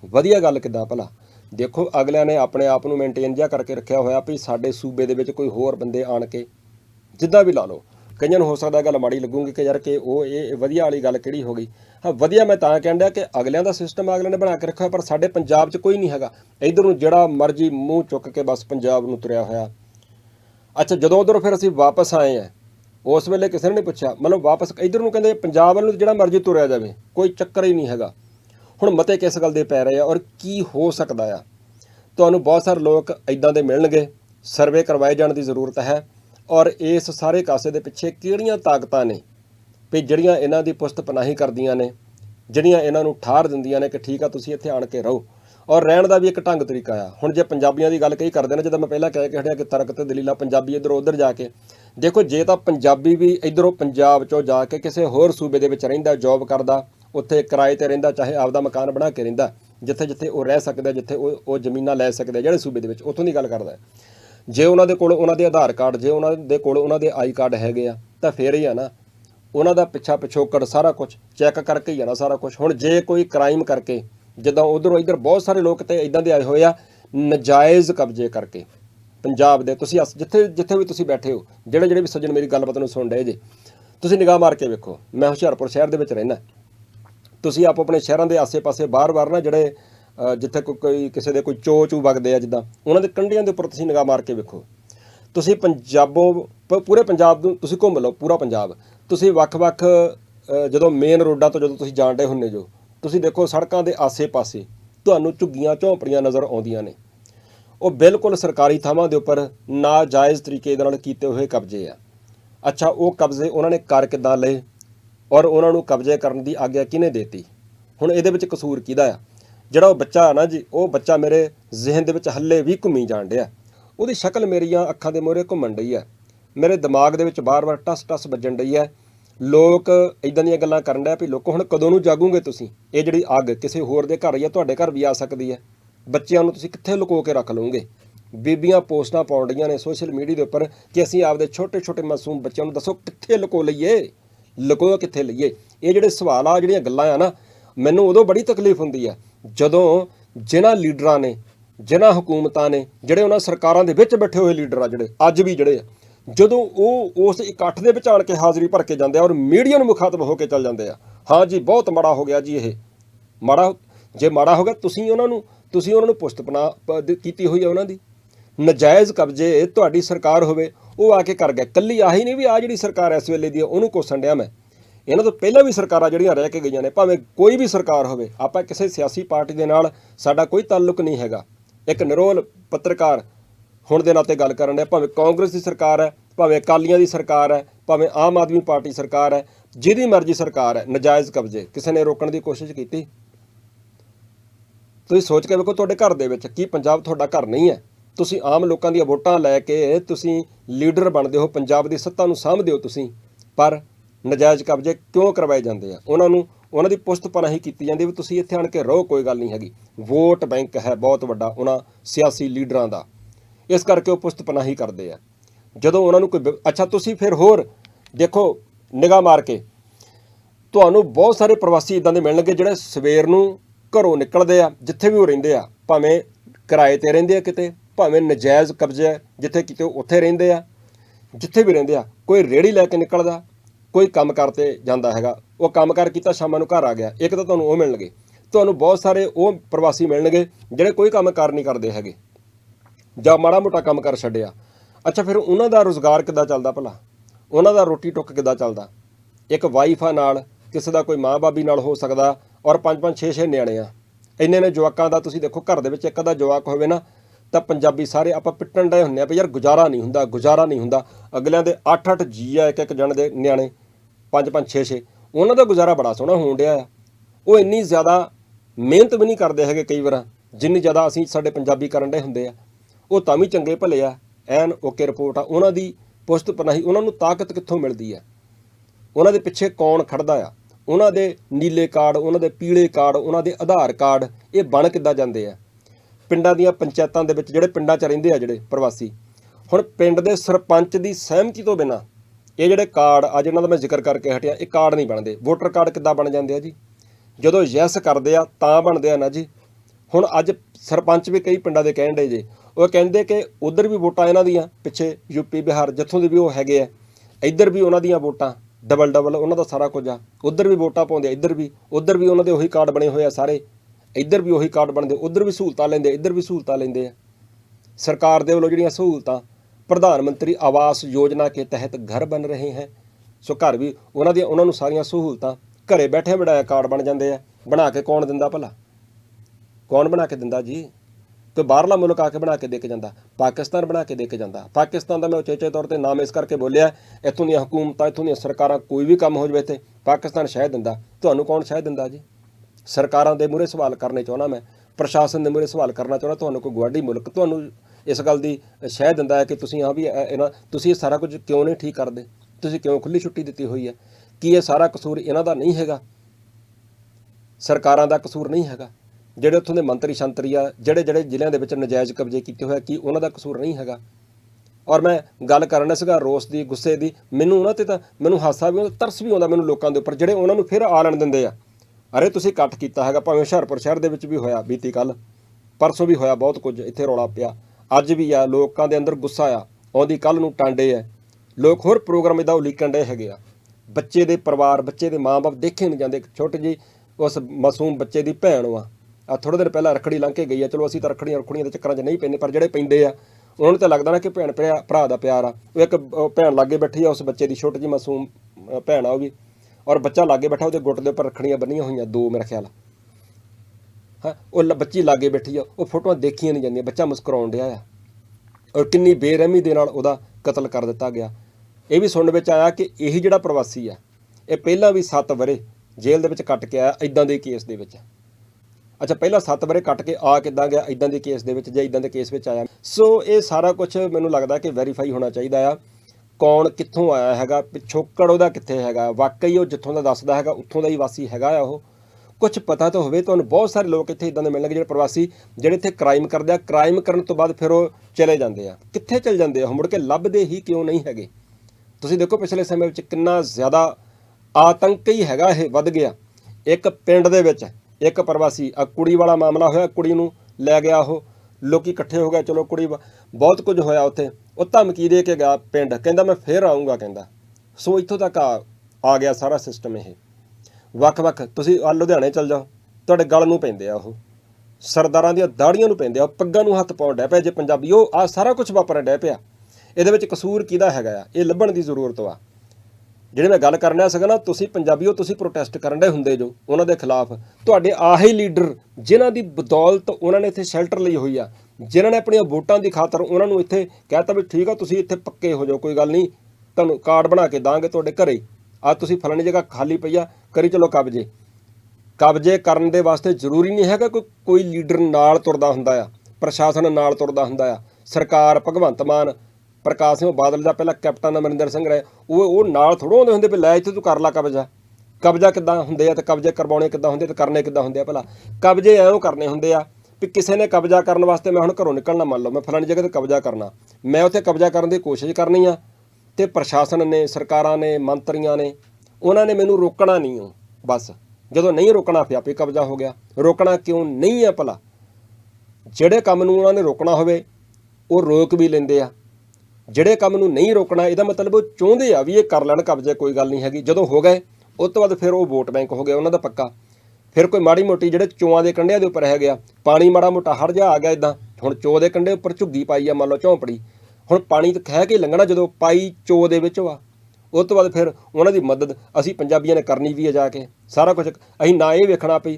ਵਧੀਆ ਗੱਲ ਕਿਦਾਂ ਭਲਾ? ਦੇਖੋ, ਅਗਲਿਆਂ ਨੇ ਆਪਣੇ ਆਪ ਨੂੰ ਮੇਨਟੇਨ ਜਿਹਾ ਕਰਕੇ ਰੱਖਿਆ ਹੋਇਆ ਵੀ ਸਾਡੇ ਸੂਬੇ ਦੇ ਵਿੱਚ ਕੋਈ ਹੋਰ ਬੰਦੇ ਆਣ ਕੇ ਜਿੱਦਾਂ ਵੀ ਲਾ ਲਓ ਕਈਆਂ ਨੂੰ ਹੋ ਸਕਦਾ ਗੱਲ ਮਾੜੀ ਲੱਗੂਗੀ ਕਿ ਯਾਰ ਕਿ ਉਹ ਇਹ ਵਧੀਆ ਵਾਲੀ ਗੱਲ ਕਿਹੜੀ ਹੋ ਗਈ। ਹਾਂ, ਵਧੀਆ ਮੈਂ ਤਾਂ ਕਹਿਣ ਡਿਆ ਕਿ ਅਗਲਿਆਂ ਦਾ ਸਿਸਟਮ ਅਗਲਿਆਂ ਨੇ ਬਣਾ ਕੇ ਰੱਖਿਆ, ਪਰ ਸਾਡੇ ਪੰਜਾਬ 'ਚ ਕੋਈ ਨਹੀਂ ਹੈਗਾ। ਇਧਰ ਨੂੰ ਜਿਹੜਾ ਮਰਜ਼ੀ ਮੂੰਹ ਚੁੱਕ ਕੇ ਬਸ ਪੰਜਾਬ ਨੂੰ ਤੁਰਿਆ ਹੋਇਆ। ਅੱਛਾ, ਜਦੋਂ ਉਧਰੋਂ ਫਿਰ ਅਸੀਂ ਵਾਪਸ ਆਏ ਆ, ਉਸ ਵੇਲੇ ਕਿਸੇ ਨੇ ਨਹੀਂ ਪੁੱਛਿਆ। ਮਤਲਬ ਵਾਪਸ ਇਧਰ ਨੂੰ ਕਹਿੰਦੇ ਪੰਜਾਬ ਵੱਲ ਨੂੰ ਜਿਹੜਾ ਮਰਜ਼ੀ ਤੁਰਿਆ ਜਾਵੇ, ਕੋਈ ਚੱਕਰ ਹੀ ਨਹੀਂ ਹੈਗਾ। ਹੁਣ ਮਤੇ ਕਿਸ ਗੱਲ ਦੇ ਪੈ ਰਹੇ ਆ ਔਰ ਕੀ ਹੋ ਸਕਦਾ ਆ? ਤੁਹਾਨੂੰ ਬਹੁਤ ਸਾਰੇ ਲੋਕ ਇਦਾਂ ਦੇ ਮਿਲਣਗੇ। ਸਰਵੇ ਕਰਵਾਏ ਜਾਣ ਦੀ ਜ਼ਰੂਰਤ ਹੈ। ਔਰ ਇਸ ਸਾਰੇ ਕਾਸੇ ਦੇ ਪਿੱਛੇ ਕਿਹੜੀਆਂ ਤਾਕਤਾਂ ਨੇ ਵੀ ਜਿਹੜੀਆਂ ਇਹਨਾਂ ਦੀ ਪੁਸਤ ਪਨਾਹੀ ਕਰਦੀਆਂ ਨੇ, ਜਿਹੜੀਆਂ ਇਹਨਾਂ ਨੂੰ ਠਾਰ ਦਿੰਦੀਆਂ ਨੇ ਕਿ ਠੀਕ ਆ ਤੁਸੀਂ ਇੱਥੇ ਆਣ ਕੇ ਰਹੋ। ਔਰ ਰਹਿਣ ਦਾ ਵੀ ਇੱਕ ਢੰਗ ਤਰੀਕਾ ਆ। ਹੁਣ ਜੇ ਪੰਜਾਬੀਆਂ ਦੀ ਗੱਲ ਕਹੀ ਕਰਦੇ ਨੇ, ਜਦੋਂ ਮੈਂ ਪਹਿਲਾਂ ਕਹਿ ਕੇ ਹਟਿਆ ਕਿ ਤਰਕ ਤੇ ਦਲੀਲਾ ਪੰਜਾਬੀ ਇੱਧਰੋਂ ਉੱਧਰ ਜਾ ਕੇ, ਦੇਖੋ ਜੇ ਤਾਂ ਪੰਜਾਬੀ ਵੀ ਇੱਧਰੋਂ ਪੰਜਾਬ ਚੋਂ ਜਾ ਕੇ ਕਿਸੇ ਹੋਰ ਸੂਬੇ ਦੇ ਵਿੱਚ ਰਹਿੰਦਾ ਜੌਬ ਕਰਦਾ, ਉੱਥੇ ਕਿਰਾਏ ਤੇ ਰਹਿੰਦਾ, ਚਾਹੇ ਆਪਦਾ ਮਕਾਨ ਬਣਾ ਕੇ ਰਹਿੰਦਾ ਜਿੱਥੇ ਜਿੱਥੇ ਉਹ ਰਹਿ ਸਕਦਾ, ਜਿੱਥੇ ਉਹ ਉਹ ਜ਼ਮੀਨਾਂ ਲੈ ਸਕਦਾ, ਜਿਹੜੇ ਸੂਬੇ ਦੇ ਵਿੱਚ, ਉੱਥੋਂ ਦੀ ਗੱਲ ਕਰਦਾ। ਜੇ ਉਹਨਾਂ ਦੇ ਕੋਲ ਉਹਨਾਂ ਦੇ ਆਧਾਰ ਕਾਰਡ, ਜੇ ਉਹਨਾਂ ਦੇ ਕੋਲ ਉਹਨਾਂ ਦੇ ਆਈ ਕਾਰਡ ਹੈਗੇ ਆ, ਤਾਂ ਫੇਰ ਹੀ ਆ ਨਾ। ਉਹਨਾਂ ਦਾ ਪਿੱਛਾ ਪਿਛੋਕੜ ਸਾਰਾ ਕੁਝ ਚੈੱਕ ਕਰਕੇ ਹੀ ਆ ਨਾ ਸਾਰਾ ਕੁਝ ਹੁਣ ਜੇ ਕੋਈ ਕ੍ਰਾਈਮ ਕਰਕੇ, ਜਿੱਦਾਂ ਉਧਰੋਂ ਇੱਧਰ ਬਹੁਤ ਸਾਰੇ ਲੋਕ ਤੇ ਇਦਾਂ ਦੇ ਆਏ ਹੋਏ ਆ, ਨਜਾਇਜ਼ ਕਬਜ਼ੇ ਕਰਕੇ। ਪੰਜਾਬ ਦੇ ਤੁਸੀਂ ਅਸ- ਜਿੱਥੇ ਜਿੱਥੇ ਵੀ ਤੁਸੀਂ ਬੈਠੇ ਹੋ, ਜਿਹੜੇ ਜਿਹੜੇ ਵੀ ਸੱਜਣ ਮੇਰੀ ਗੱਲਬਾਤ ਨੂੰ ਸੁਣ ਰਹੇ ਜੇ, ਤੁਸੀਂ ਨਿਗਾਹ ਮਾਰ ਕੇ ਵੇਖੋ। ਮੈਂ ਹੁਸ਼ਿਆਰਪੁਰ ਸ਼ਹਿਰ ਦੇ ਵਿੱਚ ਰਹਿੰਦਾ। ਤੁਸੀਂ ਆਪੋ ਆਪਣੇ ਸ਼ਹਿਰਾਂ ਦੇ ਆਸੇ-ਪਾਸੇ ਬਾਹਰ-ਬਾਹਰ ਨਾ ਜਿਹੜੇ ਜਿੱਥੇ ਕੋਈ- ਕੋਈ ਕਿਸੇ ਦੇ ਕੋਈ ਚੋ ਚੂ ਵਗਦੇ ਆ ਜਿੱਦਾਂ, ਉਹਨਾਂ ਦੇ ਕੰਢਿਆਂ ਦੇ ਉੱਪਰ ਤੁਸੀਂ ਨਿਗਾਹ ਮਾਰ ਕੇ ਵੇਖੋ। ਤੁਸੀਂ ਪੰਜਾਬੋਂ, ਪ- ਪੂਰੇ ਪੰਜਾਬ ਨੂੰ ਤੁਸੀਂ ਘੁੰਮ ਲਓ, ਪੂਰਾ ਪੰਜਾਬ। ਤੁਸੀਂ ਵੱਖ-ਵੱਖ ਜਦੋਂ ਮੇਨ ਰੋਡਾਂ ਤੋਂ ਜਦੋਂ ਤੁਸੀਂ ਜਾਣਦੇ ਹੁੰਨੇ ਜੋ, ਤੁਸੀਂ ਦੇਖੋ ਸੜਕਾਂ ਦੇ ਆਸੇ-ਪਾਸੇ ਤੁਹਾਨੂੰ ਝੁੱਗੀਆਂ, ਝੌਂਪੜੀਆਂ ਨਜ਼ਰ ਆਉਂਦੀਆਂ ਨੇ। ਉਹ ਬਿਲਕੁਲ ਸਰਕਾਰੀ ਥਾਵਾਂ ਦੇ ਉੱਪਰ ਨਾਜਾਇਜ਼ ਤਰੀਕੇ ਦੇ ਨਾਲ ਕੀਤੇ ਹੋਏ ਕਬਜ਼ੇ ਆ। ਅੱਛਾ, ਉਹ ਕਬਜ਼ੇ ਉਹਨਾਂ ਨੇ ਕਰ ਕਿੱਦਾਂ ਲਏ? ਔਰ ਉਹਨਾਂ ਨੂੰ ਕਬਜ਼ੇ ਕਰਨ ਦੀ ਆਗਿਆ ਕਿਹਨੇ ਦਿੱਤੀ? ਹੁਣ ਇਹਦੇ ਵਿੱਚ ਕਸੂਰ ਕਿਹਦਾ ਆ? ਜਿਹੜਾ ਉਹ ਬੱਚਾ ਆ ਨਾ ਜੀ, ਉਹ ਬੱਚਾ ਮੇਰੇ ਜ਼ਿਹਨ ਦੇ ਵਿੱਚ ਹੱਲੇ ਵੀ ਘੁੰਮੀ ਜਾਣ ਡਿਆ। ਉਹਦੀ ਸ਼ਕਲ ਮੇਰੀਆਂ ਅੱਖਾਂ ਦੇ ਮੂਹਰੇ ਘੁੰਮਣ ਡਈ ਹੈ ਮੇਰੇ ਦਿਮਾਗ ਦੇ ਵਿੱਚ ਬਾਰ-ਬਾਰ ਟਸ-ਟਸ ਵੱਜਣ ਡਈ ਹੈ ਲੋਕ ਇਦਾਂ ਦੀਆਂ ਗੱਲਾਂ ਕਰਨ ਡਿਆ ਵੀ, ਲੋਕੋ, ਹੁਣ ਕਦੋਂ ਨੂੰ ਜਾਗੋਗੇ ਤੁਸੀਂ? ਇਹ ਜਿਹੜੀ ਅੱਗ ਕਿਸੇ ਹੋਰ ਦੇ ਘਰ ਜਾਂ ਤੁਹਾਡੇ ਘਰ ਵੀ ਆ ਸਕਦੀ ਹੈ ਬੱਚਿਆਂ ਨੂੰ ਤੁਸੀਂ ਕਿੱਥੇ ਲੁਕੋ ਕੇ ਰੱਖ ਲਓਗੇ? ਬੀਬੀਆਂ ਪੋਸਟਾਂ ਪਾਉਣ ਡੀਆਂ ਨੇ ਸੋਸ਼ਲ ਮੀਡੀਆ ਦੇ ਉੱਪਰ ਕਿ ਅਸੀਂ ਆਪਦੇ ਛੋਟੇ-ਛੋਟੇ ਮਾਸੂਮ ਬੱਚਿਆਂ ਨੂੰ ਦੱਸੋ, ਕਿੱਥੇ ਲੁਕੋ ਲਈਏ? ਲੁਕੋ ਕਿੱਥੇ ਲਈਏ? ਇਹ ਜਿਹੜੇ ਸਵਾਲ ਆ, ਜਿਹੜੀਆਂ ਗੱਲਾਂ ਆ ਨਾ, ਮੈਨੂੰ ਉਦੋਂ ਬੜੀ ਤਕਲੀਫ ਹੁੰਦੀ ਆ ਜਦੋਂ ਜਿਨ੍ਹਾਂ ਲੀਡਰਾਂ ਨੇ, ਜਿਨ੍ਹਾਂ ਹਕੂਮਤਾਂ ਨੇ, ਜਿਹੜੇ ਉਹਨਾਂ ਸਰਕਾਰਾਂ ਦੇ ਵਿੱਚ ਬੈਠੇ ਹੋਏ ਲੀਡਰ ਆ ਜਿਹੜੇ, ਅੱਜ ਵੀ ਜਿਹੜੇ ਆ, ਜਦੋਂ ਉਹ ਉਸ ਇਕੱਠ ਦੇ ਵਿੱਚ ਆਣ ਕੇ ਹਾਜ਼ਰੀ ਭਰ ਕੇ ਜਾਂਦੇ ਆ ਔਰ ਮੀਡੀਆ ਨੂੰ ਮੁਖਾਤਬ ਹੋ ਕੇ ਚੱਲ ਜਾਂਦੇ ਆ, ਹਾਂ ਜੀ, ਬਹੁਤ ਮਾੜਾ ਹੋ ਗਿਆ ਜੀ ਇਹ। ਮਾੜਾ ਜੇ ਮਾੜਾ ਹੋ ਗਿਆ, ਤੁਸੀਂ ਉਹਨਾਂ ਨੂੰ, ਤੁਸੀਂ ਉਹਨਾਂ ਨੂੰ ਪੁਸ਼ਤਪਨਾ ਪ- ਕੀਤੀ ਹੋਈ ਹੈ ਉਹਨਾਂ ਦੀ। ਨਜਾਇਜ਼ ਕਬਜ਼ੇ ਤੁਹਾਡੀ ਸਰਕਾਰ ਹੋਵੇ, ਉਹ ਆ ਕੇ ਕਰ ਗਿਆ। ਕੱਲੀ ਆਹੀ ਨਹੀਂ ਵੀ ਆ ਜਿਹੜੀ ਸਰਕਾਰ ਇਸ ਵੇਲੇ ਦੀ ਹੈ ਉਹਨੂੰ ਕੋਸਣ ਡਿਆ ਮੈਂ। ਇਹਨਾਂ ਤੋਂ ਪਹਿਲਾਂ ਵੀ ਸਰਕਾਰਾਂ ਜਿਹੜੀਆਂ ਰਹਿ ਕੇ ਗਈਆਂ ਨੇ, ਭਾਵੇਂ ਕੋਈ ਵੀ ਸਰਕਾਰ ਹੋਵੇ, ਆਪਾਂ ਕਿਸੇ ਸਿਆਸੀ ਪਾਰਟੀ ਦੇ ਨਾਲ ਸਾਡਾ ਕੋਈ ਤਾਲੁਕ ਨਹੀਂ ਹੈਗਾ। ਇੱਕ ਨਿਰੋਲ ਪੱਤਰਕਾਰ ਹੁਣ ਦੇ ਨਾਤੇ ਗੱਲ ਕਰਨ ਡਿਆ ਭਾਵੇਂ ਕਾਂਗਰਸ ਦੀ ਸਰਕਾਰ ਹੈ, ਭਾਵੇਂ ਅਕਾਲੀਆਂ ਦੀ ਸਰਕਾਰ ਹੈ, ਭਾਵੇਂ ਆਮ ਆਦਮੀ ਪਾਰਟੀ ਸਰਕਾਰ ਹੈ, ਜਿਹਦੀ ਮਰਜ਼ੀ ਸਰਕਾਰ ਹੈ, ਨਜਾਇਜ਼ ਕਬਜ਼ੇ, ਕਿਸੇ ਨੇ ਰੋਕਣ ਦੀ ਕੋਸ਼ਿਸ਼ ਕੀਤੀ? ਤੁਸੀਂ ਸੋਚ ਕੇ ਵੇਖੋ ਤੁਹਾਡੇ ਘਰ ਦੇ ਵਿੱਚ ਕੀ ਪੰਜਾਬ ਤੁਹਾਡਾ ਘਰ ਨਹੀਂ ਹੈ। ਤੁਸੀਂ ਆਮ ਲੋਕਾਂ ਦੀਆਂ ਵੋਟਾਂ ਲੈ ਕੇ ਤੁਸੀਂ ਲੀਡਰ ਬਣਦੇ ਹੋ, ਪੰਜਾਬ ਦੀ ਸੱਤਾ ਨੂੰ ਸਾਂਭਦੇ ਹੋ ਤੁਸੀਂ। ਪਰ ਨਜਾਇਜ਼ ਕਬਜ਼ੇ ਕਿਉਂ ਕਰਵਾਏ ਜਾਂਦੇ ਆ? ਉਹਨਾਂ ਨੂੰ, ਉਹਨਾਂ ਦੀ ਪੁਸ਼ਤ ਪਨਾਹੀ ਕੀਤੀ ਜਾਂਦੀ ਵੀ ਤੁਸੀਂ ਇੱਥੇ ਆਣ ਕੇ ਰਹੋ, ਕੋਈ ਗੱਲ ਨਹੀਂ ਹੈਗੀ। ਵੋਟ ਬੈਂਕ ਹੈ, ਬਹੁਤ ਵੱਡਾ, ਉਹਨਾਂ ਸਿਆਸੀ ਲੀਡਰਾਂ ਦਾ। ਇਸ ਕਰਕੇ ਉਹ ਪੁਸ਼ਤ ਪਨਾਹੀ ਕਰਦੇ ਆ। ਜਦੋਂ ਉਹਨਾਂ ਨੂੰ ਕੋਈ ਬ- ਅੱਛਾ, ਤੁਸੀਂ ਫਿਰ ਹੋਰ ਦੇਖੋ, ਨਿਗਾਹ ਮਾਰ ਕੇ। ਤੁਹਾਨੂੰ ਬਹੁਤ ਸਾਰੇ ਪ੍ਰਵਾਸੀ ਇਦਾਂ ਦੇ ਮਿਲਣਗੇ ਜਿਹੜੇ ਸਵੇਰ ਨੂੰ ਘਰੋਂ ਨਿਕਲਦੇ ਆ, ਜਿੱਥੇ ਵੀ ਉਹ ਰਹਿੰਦੇ ਆ। ਭਾਵੇਂ ਕਿਰਾਏ ਤੇ ਰਹਿੰਦੇ ਆ ਕਿਤੇ, ਭਾਵੇਂ ਨਜਾਇਜ਼ ਕਬਜ਼ਾ ਜਿੱਥੇ ਕਿਤੇ ਉੱਥੇ ਰਹਿੰਦੇ ਆ, ਜਿੱਥੇ ਵੀ ਰਹਿੰਦੇ ਆ। ਕੋਈ ਰੇੜੀ ਲੈ ਕੇ ਨਿਕਲਦਾ ਕੋਈ ਕੰਮ ਕਰਤੇ ਜਾਂਦਾ ਹੈਗਾ, ਉਹ ਕੰਮ ਕਰ ਕੀਤਾ, ਸ਼ਾਮਾਂ ਨੂੰ ਘਰ ਆ ਗਿਆ, ਇੱਕ ਤਾਂ ਤੁਹਾਨੂੰ ਉਹ ਮਿਲਣਗੇ ਤੁਹਾਨੂੰ ਬਹੁਤ ਸਾਰੇ ਉਹ ਪ੍ਰਵਾਸੀ ਮਿਲਣਗੇ ਜਿਹੜੇ ਕੋਈ ਕੰਮ ਕਾਰ ਨਹੀਂ ਕਰਦੇ ਹੈਗੇ। ਜਾਂ ਮਾੜਾ ਮੋਟਾ ਕੰਮ ਕਰ ਛੱਡਿਆ। ਅੱਛਾ, ਫਿਰ ਉਹਨਾਂ ਦਾ ਰੋਜ਼ਗਾਰ ਕਿੱਦਾਂ ਚੱਲਦਾ ਭਲਾ? ਉਹਨਾਂ ਦਾ ਰੋਟੀ ਟੁੱਕ ਕਿੱਦਾਂ ਚੱਲਦਾ? ਇੱਕ ਵਾਈਫਾ ਨਾਲ, ਕਿਸੇ ਦਾ ਕੋਈ ਮਾਂ ਬਾਪੀ ਨਾਲ ਹੋ ਸਕਦਾ, ਔਰ ਪੰਜ ਪੰਜ 6 6 ਨਿਆਣੇ ਆ। ਇੰਨੇ ਨੇ ਜਵਾਕਾਂ ਦਾ ਤੁਸੀਂ ਦੇਖੋ, ਘਰ ਦੇ ਵਿੱਚ ਇੱਕ ਅੱਧਾ ਜਵਾਕ ਹੋਵੇ ਨਾ, ਤਾਂ ਪੰਜਾਬੀ ਸਾਰੇ ਆਪਾਂ ਪਿੱਟਣ ਡਏ ਹੁੰਨੇ ਆ ਵੀ ਯਾਰ ਗੁਜ਼ਾਰਾ ਨਹੀਂ ਹੁੰਦਾ, ਗੁਜ਼ਾਰਾ ਨਹੀਂ ਹੁੰਦਾ। ਅਗਲਿਆਂ ਦੇ 8-8 ਜੀ ਆ ਇੱਕ ਇੱਕ ਜਣ ਦੇ ਨਿਆਣੇ। 5-5 6-6 ਉਹਨਾਂ ਦਾ ਗੁਜ਼ਾਰਾ ਬੜਾ ਸੋਹਣਾ ਹੋਣ ਡਿਆ ਉਹ ਇੰਨੀ ਜ਼ਿਆਦਾ ਮਿਹਨਤ ਵੀ ਨਹੀਂ ਕਰਦੇ ਹੈਗੇ ਕਈ ਵਾਰ, ਜਿੰਨੀ ਜ਼ਿਆਦਾ ਅਸੀਂ ਸਾਡੇ ਪੰਜਾਬੀ ਕਰਨ ਦੇ ਹੁੰਦੇ ਆ। ਉਹ ਤਾਂ ਵੀ ਚੰਗੇ ਭਲੇ ਆ। ਐਨ ਓਕੇ ਰਿਪੋਰਟ ਆ। ਉਹਨਾਂ ਦੀ ਪੁਸ਼ਤ ਪਨਾਹੀ, ਉਹਨਾਂ ਨੂੰ ਤਾਕਤ ਕਿੱਥੋਂ ਮਿਲਦੀ ਆ? ਉਹਨਾਂ ਦੇ ਪਿੱਛੇ ਕੌਣ ਖੜਦਾ ਆ? ਉਹਨਾਂ ਦੇ ਨੀਲੇ ਕਾਰਡ, ਉਹਨਾਂ ਦੇ ਪੀਲੇ ਕਾਰਡ, ਉਹਨਾਂ ਦੇ ਆਧਾਰ ਕਾਰਡ, ਇਹ ਬਣ ਕਿੱਦਾਂ ਜਾਂਦੇ ਆ? ਪਿੰਡਾਂ ਦੀਆਂ ਪੰਚਾਇਤਾਂ ਦੇ ਵਿੱਚ ਜਿਹੜੇ ਪਿੰਡਾਂ 'ਚ ਰਹਿੰਦੇ ਆ ਜਿਹੜੇ ਪ੍ਰਵਾਸੀ, ਹੁਣ ਪਿੰਡ ਦੇ ਸਰਪੰਚ ਦੀ ਸਹਿਮਤੀ ਤੋਂ ਬਿਨਾ ਇਹ ਜਿਹੜੇ ਕਾਰਡ, ਅੱਜ ਇਹਨਾਂ ਦਾ ਮੈਂ ਜ਼ਿਕਰ ਕਰਕੇ ਹਟਿਆ, ਇਹ ਕਾਰਡ ਨਹੀਂ ਬਣਦੇ। ਵੋਟਰ ਕਾਰਡ ਕਿੱਦਾਂ ਬਣ ਜਾਂਦੇ ਆ ਜੀ? ਜਦੋਂ ਯੈਸ ਕਰਦੇ ਆ, ਤਾਂ ਬਣਦੇ ਆ ਨਾ ਜੀ। ਹੁਣ ਅੱਜ ਸਰਪੰਚ ਵੀ ਕਈ ਪਿੰਡਾਂ ਦੇ ਕਹਿਣ ਡੇ ਜੇ। ਉਹ ਕਹਿੰਦੇ ਕਿ ਉਧਰ ਵੀ ਵੋਟਾਂ ਇਹਨਾਂ ਦੀਆਂ, ਪਿੱਛੇ ਯੂਪੀ ਬਿਹਾਰ, ਜਿੱਥੋਂ ਦੇ ਵੀ ਉਹ ਹੈਗੇ ਆ, ਇੱਧਰ ਵੀ ਉਹਨਾਂ ਦੀਆਂ ਵੋਟਾਂ ਡਬਲ ਡਬਲ ਉਹਨਾਂ ਦਾ ਸਾਰਾ ਕੁਝ ਆ। ਉਧਰ ਵੀ ਵੋਟਾਂ ਪਾਉਂਦੇ ਇੱਧਰ ਵੀ, ਉਧਰ ਵੀ ਉਹਨਾਂ ਦੇ ਉਹੀ ਕਾਰਡ ਬਣੇ ਹੋਏ ਆ ਸਾਰੇ। ਇੱਧਰ ਵੀ ਉਹੀ ਕਾਰਡ ਬਣਦੇ, ਉਧਰ ਵੀ ਸਹੂਲਤਾਂ ਲੈਂਦੇ ਇੱਧਰ ਵੀ ਸਹੂਲਤਾਂ ਲੈਂਦੇ ਆ। ਸਰਕਾਰ ਦੇ ਵੱਲੋਂ ਜਿਹੜੀਆਂ ਸਹੂਲਤਾਂ ਪ੍ਰਧਾਨ ਮੰਤਰੀ ਆਵਾਸ ਯੋਜਨਾ ਕੇ ਤਹਿਤ ਘਰ ਬਣ ਰਹੇ ਹੈ। ਸੋ ਘਰ ਵੀ ਉਹਨਾਂ ਦੀਆਂ, ਉਹਨਾਂ ਨੂੰ ਸਾਰੀਆਂ ਸਹੂਲਤਾਂ ਘਰੇ ਬੈਠੇ ਬਣਾਇਆ ਕਾਰਡ ਬਣ ਜਾਂਦੇ ਆ। ਬਣਾ ਕੇ ਕੌਣ ਦਿੰਦਾ ਭਲਾ? ਕੌਣ ਬਣਾ ਕੇ ਦਿੰਦਾ ਜੀ? ਕੋਈ ਬਾਹਰਲਾ ਮੁਲਕ ਆ ਕੇ ਬਣਾ ਕੇ ਦੇ ਕੇ ਜਾਂਦਾ, ਪਾਕਿਸਤਾਨ ਬਣਾ ਕੇ ਦੇ ਕੇ ਜਾਂਦਾ। ਪਾਕਿਸਤਾਨ ਦਾ ਮੈਂ ਉਚੇਚੇ ਤੌਰ ਤੇ ਨਾਮ ਇਸ ਕਰਕੇ ਬੋਲਿਆ, ਇੱਥੋਂ ਦੀਆਂ ਹਕੂਮਤਾਂ, ਇੱਥੋਂ ਦੀਆਂ ਸਰਕਾਰਾਂ ਕੋਈ ਵੀ ਕੰਮ ਹੋ ਜਾਵੇ ਤੇ ਪਾਕਿਸਤਾਨ ਸ਼ਾਇਦ ਦਿੰਦਾ। ਤੁਹਾਨੂੰ ਕੌਣ ਸ਼ਾਇਦ ਦਿੰਦਾ ਜੀ? ਸਰਕਾਰਾਂ ਦੇ ਮੂਹਰੇ ਸਵਾਲ ਕਰਨੇ ਚਾਹੁੰਦਾ ਮੈਂ, ਪ੍ਰਸ਼ਾਸਨ ਦੇ ਮੂਹਰੇ ਸਵਾਲ ਕਰਨਾ ਚਾਹੁੰਦਾ, ਤੁਹਾਨੂੰ ਕੋਈ ਗੁਆਂਢੀ ਮੁਲਕ, ਤੁਹਾਨੂੰ ਇਸ ਗੱਲ ਦੀ ਸ਼ਹਿ ਦਿੰਦਾ ਹੈ ਕਿ ਤੁਸੀਂ ਆ ਵੀ ਇਹਨਾਂ ਤੁਸੀਂ ਇਹ ਸਾਰਾ ਕੁਝ ਕਿਉਂ ਨਹੀਂ ਠੀਕ ਕਰਦੇ? ਤੁਸੀਂ ਕਿਉਂ ਖੁੱਲੀ ਛੁੱਟੀ ਦਿੱਤੀ ਹੋਈ ਹੈ? ਕੀ ਇਹ ਸਾਰਾ ਕਸੂਰ ਇਹਨਾਂ ਦਾ ਨਹੀਂ ਹੈਗਾ? ਸਰਕਾਰਾਂ ਦਾ ਕਸੂਰ ਨਹੀਂ ਹੈਗਾ? ਜਿਹੜੇ ਉੱਥੋਂ ਦੇ ਮੰਤਰੀ ਸ਼ੰਤਰੀ ਆ, ਜਿਹੜੇ ਜਿਹੜੇ ਜ਼ਿਲ੍ਹਿਆਂ ਦੇ ਵਿੱਚ ਨਜਾਇਜ਼ ਕਬਜ਼ੇ ਕੀਤੇ ਹੋਏ ਆ, ਕੀ ਉਹਨਾਂ ਦਾ ਕਸੂਰ ਨਹੀਂ ਹੈਗਾ? ਔਰ ਮੈਂ ਗੱਲ ਕਰਨਾ ਸੀਗਾ ਰੋਸ ਦੀ, ਗੁੱਸੇ ਦੀ, ਮੈਨੂੰ ਉਹਨਾਂ ਤੇ ਤਾਂ, ਮੈਨੂੰ ਹਾਸਾ ਵੀ ਆਉਂਦਾ, ਤਰਸ ਵੀ ਆਉਂਦਾ ਮੈਨੂੰ ਲੋਕਾਂ ਦੇ ਉੱਪਰ, ਜਿਹੜੇ ਉਹਨਾਂ ਨੂੰ ਫਿਰ ਆਲਣ ਦਿੰਦੇ ਆ। ਅਰੇ ਤੁਸੀਂ ਇਕੱਠ ਕੀਤਾ ਹੈਗਾ, ਭਾਵੇਂ ਹੁਸ਼ਿਆਰਪੁਰ ਸ਼ਹਿਰ ਦੇ ਵਿੱਚ ਵੀ ਹੋਇਆ ਬੀਤੀ ਕੱਲ ਪਰਸੋਂ ਵੀ ਹੋਇਆ ਬਹੁਤ ਕੁਝ, ਇੱਥੇ ਰੌਲਾ ਪਿਆ। ਅੱਜ ਵੀ ਆ, ਲੋਕਾਂ ਦੇ ਅੰਦਰ ਗੁੱਸਾ ਆ, ਆਉਂਦੀ ਕੱਲ ਨੂੰ ਟਾਂਡੇ ਆ ਲੋਕ ਹੋਰ ਪ੍ਰੋਗਰਾਮ ਇਹਦਾ ਉਲੀਕਣ ਦੇ ਹੈਗੇ ਆ। ਬੱਚੇ ਦੇ ਪਰਿਵਾਰ, ਬੱਚੇ ਦੇ ਮਾਪੇ ਦੇਖੇ ਨਹੀਂ ਜਾਂਦੇ। ਛੋਟੇ ਜੀ ਉਸ ਮਾਸੂਮ ਬੱਚੇ ਦੀ ਭੈਣ ਵਾ। ਆ ਥੋੜੇ ਦਿਨ ਪਹਿਲਾਂ ਰੱਖੜੀ ਲੰਘ ਕੇ ਗਈ ਆ। ਚਲੋ ਅਸੀਂ ਤਾਂ ਰੱਖੜੀਆਂ ਰੱਖੜੀਆਂ ਦੇ ਚੱਕਰਾਂ 'ਚ ਨਹੀਂ ਪੈਂਦੇ, ਪਰ ਜਿਹੜੇ ਪੈਂਦੇ ਆ, ਉਹਨਾਂ ਨੂੰ ਤਾਂ ਲੱਗਦਾ ਨਾ ਕਿ ਭੈਣ ਭਰਾ ਭਰਾ ਦਾ ਪਿਆਰ ਆ। ਉਹ ਇੱਕ ਭੈਣ ਲਾਗੇ ਬੈਠੀ ਆ ਉਸ ਬੱਚੇ ਦੀ, ਛੋਟੀ ਜਿਹੀ ਮਾਸੂਮ ਭੈਣ ਆ ਉਹ ਵੀ। ਔਰ ਬੱਚਾ ਲਾਗੇ ਬੈਠਾ, ਉਹਦੇ ਗੁੱਟ ਦੇ ਉੱਪਰ ਰੱਖੜੀਆਂ ਬੰਨੀਆਂ ਹੋਈਆਂ, ਦੋ ਮੇਰਾ ਖਿਆਲ। ਹਾਂ ਉਹ ਲ- ਬੱਚੀ ਲਾਗੇ ਬੈਠੀ ਆ, ਉਹ ਫੋਟੋਆਂ ਦੇਖੀਆਂ ਨਹੀਂ ਜਾਂਦੀਆਂ, ਬੱਚਾ ਮੁਸਕਰਾਉਣ ਡਿਆ ਆ। ਔਰ ਕਿੰਨੀ ਬੇਰਹਿਮੀ ਦੇ ਨਾਲ ਉਹਦਾ ਕਤਲ ਕਰ ਦਿੱਤਾ ਗਿਆ। ਇਹ ਵੀ ਸੁਣਨ ਵਿੱਚ ਆਇਆ ਕਿ ਇਹੀ ਜਿਹੜਾ ਪ੍ਰਵਾਸੀ ਆ, ਇਹ ਪਹਿਲਾਂ ਵੀ 7 ਵਰੇ ਜੇਲ੍ਹ ਦੇ ਵਿੱਚ ਕੱਟ ਕੇ ਆਇਆ ਇਦਾਂ ਦੇ ਕੇਸ ਦੇ ਵਿੱਚ। ਅੱਛਾ, ਪਹਿਲਾਂ 7 ਵਰੇ ਕੱਟ ਕੇ ਆ ਕਿੱਦਾਂ ਗਿਆ ਇਦਾਂ ਦੇ ਕੇਸ ਦੇ ਵਿੱਚ ਜਾਂ ਇਦਾਂ ਦੇ ਕੇਸ ਵਿੱਚ ਆਇਆ। ਸੋ ਇਹ ਸਾਰਾ ਕੁਝ ਮੈਨੂੰ ਲੱਗਦਾ ਕਿ ਵੈਰੀਫਾਈ ਹੋਣਾ ਚਾਹੀਦਾ ਆ। ਕੌਣ ਕਿੱਥੋਂ ਆਇਆ ਹੈਗਾ ਪਿਛੋਕੜ ਉਹਦਾ ਕਿੱਥੇ ਹੈਗਾ, ਵਾਕਈ ਉਹ ਜਿੱਥੋਂ ਦਾ ਦੱਸਦਾ ਹੈਗਾ, ਉੱਥੋਂ ਦਾ ਹੀ ਵਾਸੀ ਹੈਗਾ ਆ ਉਹ। ਕੁਝ ਪਤਾ ਤਾਂ ਹੋਵੇ, ਤੁਹਾਨੂੰ ਬਹੁਤ ਸਾਰੇ ਲੋਕ ਇੱਥੇ ਇਦਾਂ ਦੇ ਮਿਲਣਗੇ ਜਿਹੜੇ ਪ੍ਰਵਾਸੀ, ਜਿਹੜੇ ਇੱਥੇ ਕ੍ਰਾਈਮ ਕਰਦੇ ਆ। ਕ੍ਰਾਈਮ ਕਰਨ ਤੋਂ ਬਾਅਦ ਫਿਰ ਉਹ ਚਲੇ ਜਾਂਦੇ ਆ। ਕਿੱਥੇ ਚਲੇ ਜਾਂਦੇ ਆ? ਉਹ ਮੁੜ ਕੇ ਲੱਭਦੇ ਹੀ ਕਿਉਂ ਨਹੀਂ ਹੈਗੇ? ਤੁਸੀਂ ਦੇਖੋ ਪਿਛਲੇ ਸਮੇਂ ਵਿੱਚ ਕਿੰਨਾ ਜ਼ਿਆਦਾ ਆਤੰਕ ਹੀ ਹੈਗਾ, ਇਹ ਵੱਧ ਗਿਆ। ਇੱਕ ਪਿੰਡ ਦੇ ਵਿੱਚ ਇੱਕ ਪ੍ਰਵਾਸੀ, ਆ ਕੁੜੀ ਵਾਲਾ ਮਾਮਲਾ ਹੋਇਆ, ਕੁੜੀ ਨੂੰ ਲੈ ਗਿਆ ਉਹ। ਲੋਕੀ ਇਕੱਠੇ ਹੋ ਗਏ, ਚਲੋ ਕੁੜੀ ਬਹੁਤ ਕੁਝ ਹੋਇਆ ਉੱਥੇ। ਉਹ ਧਮਕੀ ਦੇ ਕੇ ਗਿਆ ਪਿੰਡ, ਕਹਿੰਦਾ ਮੈਂ ਫੇਰ ਆਉਂਗਾ ਕਹਿੰਦਾ। ਸੋ ਇੱਥੋਂ ਤੱਕ ਆ ਗਿਆ ਸਾਰਾ ਸਿਸਟਮ ਇਹ। ਵੱਖ-ਵੱਖ, ਤੁਸੀਂ ਆ ਲੁਧਿਆਣੇ ਚੱਲ ਜਾਓ, ਤੁਹਾਡੇ ਗਲ ਨੂੰ ਪੈਂਦੇ ਆ ਉਹ। ਸਰਦਾਰਾਂ ਦੀਆਂ ਦਾੜੀਆਂ ਨੂੰ ਪੈਂਦੇ ਆ ਪੱਗਾਂ ਨੂੰ ਹੱਥ ਪਾਉਣ ਡੈ ਪਿਆ ਜੇ ਪੰਜਾਬੀ, ਉਹ ਆ ਸਾਰਾ ਕੁਝ ਵਾਪਰਨ ਡੈ ਪਿਆ। ਇਹਦੇ ਵਿੱਚ ਕਸੂਰ ਕਿਹਦਾ ਹੈਗਾ ਆ? ਇਹ ਲੱਭਣ ਦੀ ਜ਼ਰੂਰਤ ਆ ਜਿਹੜੇ ਮੈਂ ਗੱਲ ਕਰਨਾ ਸੀਗਾ ਨਾ, ਤੁਸੀਂ ਪੰਜਾਬੀਓ ਤੁਸੀਂ ਪ੍ਰੋਟੈਸਟ ਕਰਨ ਦੇ ਹੁੰਦੇ ਜੋ, ਉਹਨਾਂ ਦੇ ਖਿਲਾਫ। ਤੁਹਾਡੇ ਆਹੀ ਲੀਡਰ, ਜਿਨ੍ਹਾਂ ਦੀ ਬਦੌਲਤ ਉਹਨਾਂ ਨੇ ਇੱਥੇ ਸ਼ੈਲਟਰ ਲਈ ਹੋਈ ਆ, ਜਿਨ੍ਹਾਂ ਨੇ ਆਪਣੀਆਂ ਵੋਟਾਂ ਦੀ ਖਾਤਰ ਉਹਨਾਂ ਨੂੰ ਇੱਥੇ ਕਹਿਤਾ ਵੀ ਠੀਕ ਆ, ਤੁਸੀਂ ਇੱਥੇ ਪੱਕੇ ਹੋ ਜਾਓ, ਕੋਈ ਗੱਲ ਨਹੀਂ। ਤੁਹਾਨੂੰ ਕਾਰਡ ਬਣਾ ਕੇ ਦਾਂਗੇ ਤੁਹਾਡੇ ਘਰੇ। ਆ ਤੁਸੀਂ ਫਲਾਣੀ ਜਗ੍ਹਾ ਖਾਲੀ ਪਈ ਆ ਕਰੀ ਚਲੋ ਕਬਜ਼ੇ। ਕਬਜ਼ੇ ਕਰਨ ਦੇ ਵਾਸਤੇ ਜ਼ਰੂਰੀ ਨਹੀਂ ਹੈਗਾ ਕੋਈ ਕੋਈ ਲੀਡਰ ਨਾਲ ਤੁਰਦਾ ਹੁੰਦਾ ਆ, ਪ੍ਰਸ਼ਾਸਨ ਨਾਲ ਤੁਰਦਾ ਹੁੰਦਾ ਆ। ਸਰਕਾਰ, ਭਗਵੰਤ ਮਾਨ, ਪ੍ਰਕਾਸ਼ ਸਿੰਘ ਬਾਦਲ ਦਾ ਪਹਿਲਾਂ ਕੈਪਟਨ ਅਮਰਿੰਦਰ ਸਿੰਘ ਰਹੇ, ਉਹ ਉਹ ਨਾਲ ਥੋੜ੍ਹਾ ਆਉਂਦੇ ਹੁੰਦੇ ਵੀ ਲੈ ਇੱਥੇ ਤੂੰ ਕਰ ਲਾ ਕਬਜ਼ਾ। ਕਬਜ਼ਾ ਕਿੱਦਾਂ ਹੁੰਦੇ ਆ ਤੇ ਕਬਜ਼ੇ ਕਰਵਾਉਣੇ ਕਿੱਦਾਂ ਹੁੰਦੇ ਆ ਤੇ ਕਰਨੇ ਕਿੱਦਾਂ ਹੁੰਦੇ ਆ ਭਲਾ। ਕਬਜ਼ੇ ਐਵੇਂ ਕਰਨੇ ਹੁੰਦੇ ਆ ਵੀ ਕਿਸੇ ਨੇ ਕਬਜ਼ਾ ਕਰਨ ਵਾਸਤੇ ਮੈਂ ਹੁਣ ਘਰੋਂ ਨਿਕਲਣਾ ਮੰਨ ਲਓ, ਮੈਂ ਫਲਾਣੀ ਜਗ੍ਹਾ ਤੇ ਕਬਜ਼ਾ ਕਰਨਾ। ਮੈਂ ਉੱਥੇ ਕਬਜ਼ਾ ਕਰਨ ਦੀ ਕੋਸ਼ਿਸ਼ ਕਰਨੀ ਆ ਤੇ ਪ੍ਰਸ਼ਾਸਨ ਨੇ, ਸਰਕਾਰਾਂ ਨੇ, ਮੰਤਰੀਆਂ ਨੇ ਉਹਨਾਂ ਨੇ ਮੈਨੂੰ ਰੋਕਣਾ ਨਹੀਂ ਉਹ, ਬਸ। ਜਦੋਂ ਨਹੀਂ ਰੋਕਣਾ, ਫਿਰ ਆਪੇ ਕਬਜ਼ਾ ਹੋ ਗਿਆ। ਰੋਕਣਾ ਕਿਉਂ ਨਹੀਂ ਆ ਭਲਾ? ਜਿਹੜੇ ਕੰਮ ਨੂੰ ਉਹਨਾਂ ਨੇ ਰੋਕਣਾ ਹੋਵੇ, ਉਹ ਰੋਕ ਵੀ ਲੈਂਦੇ ਆ। ਜਿਹੜੇ ਕੰਮ ਨੂੰ ਨਹੀਂ ਰੋਕਣਾ, ਇਹਦਾ ਮਤਲਬ ਉਹ ਚਾਹੁੰਦੇ ਆ ਵੀ ਇਹ ਕਰ ਲੈਣ ਕਬਜ਼ੇ, ਕੋਈ ਗੱਲ ਨਹੀਂ ਹੈਗੀ। ਜਦੋਂ ਹੋ ਗਏ, ਉਸ ਤੋਂ ਬਾਅਦ ਫਿਰ ਉਹ ਵੋਟ ਬੈਂਕ ਹੋ ਗਿਆ, ਉਹਨਾਂ ਦਾ ਪੱਕਾ। ਫਿਰ ਕੋਈ ਮਾੜੀ ਮੋਟੀ ਜਿਹੜੇ ਚੋਆਂ ਦੇ ਕੰਢਿਆਂ ਦੇ ਉੱਪਰ ਹੈ ਗਿਆ। ਪਾਣੀ ਮਾੜਾ ਮੋਟਾ ਹੜ ਜਾ, ਆ ਗਿਆ ਇਦਾਂ ਹੁਣ ਚੋ ਦੇ ਕੰਢੇ ਉੱਪਰ ਝੁੱਗੀ ਪਾਈ ਆ, ਮੰਨ ਲਓ ਝੌਂਪੜੀ। ਹੁਣ ਪਾਣੀ ਤਾਂ ਖਹਿ ਕੇ ਲੰਘਣਾ, ਜਦੋਂ ਪਾਈ ਚੋ ਦੇ ਵਿੱਚ ਵਾ। ਉਸ ਤੋਂ ਬਾਅਦ ਫਿਰ ਉਹਨਾਂ ਦੀ ਮਦਦ ਅਸੀਂ ਪੰਜਾਬੀਆਂ ਨੇ ਕਰਨੀ ਵੀ ਹੈ ਜਾ ਕੇ, ਸਾਰਾ ਕੁਝ ਅਸੀਂ ਨਾ ਇਹ ਵੇਖਣਾ ਪਈ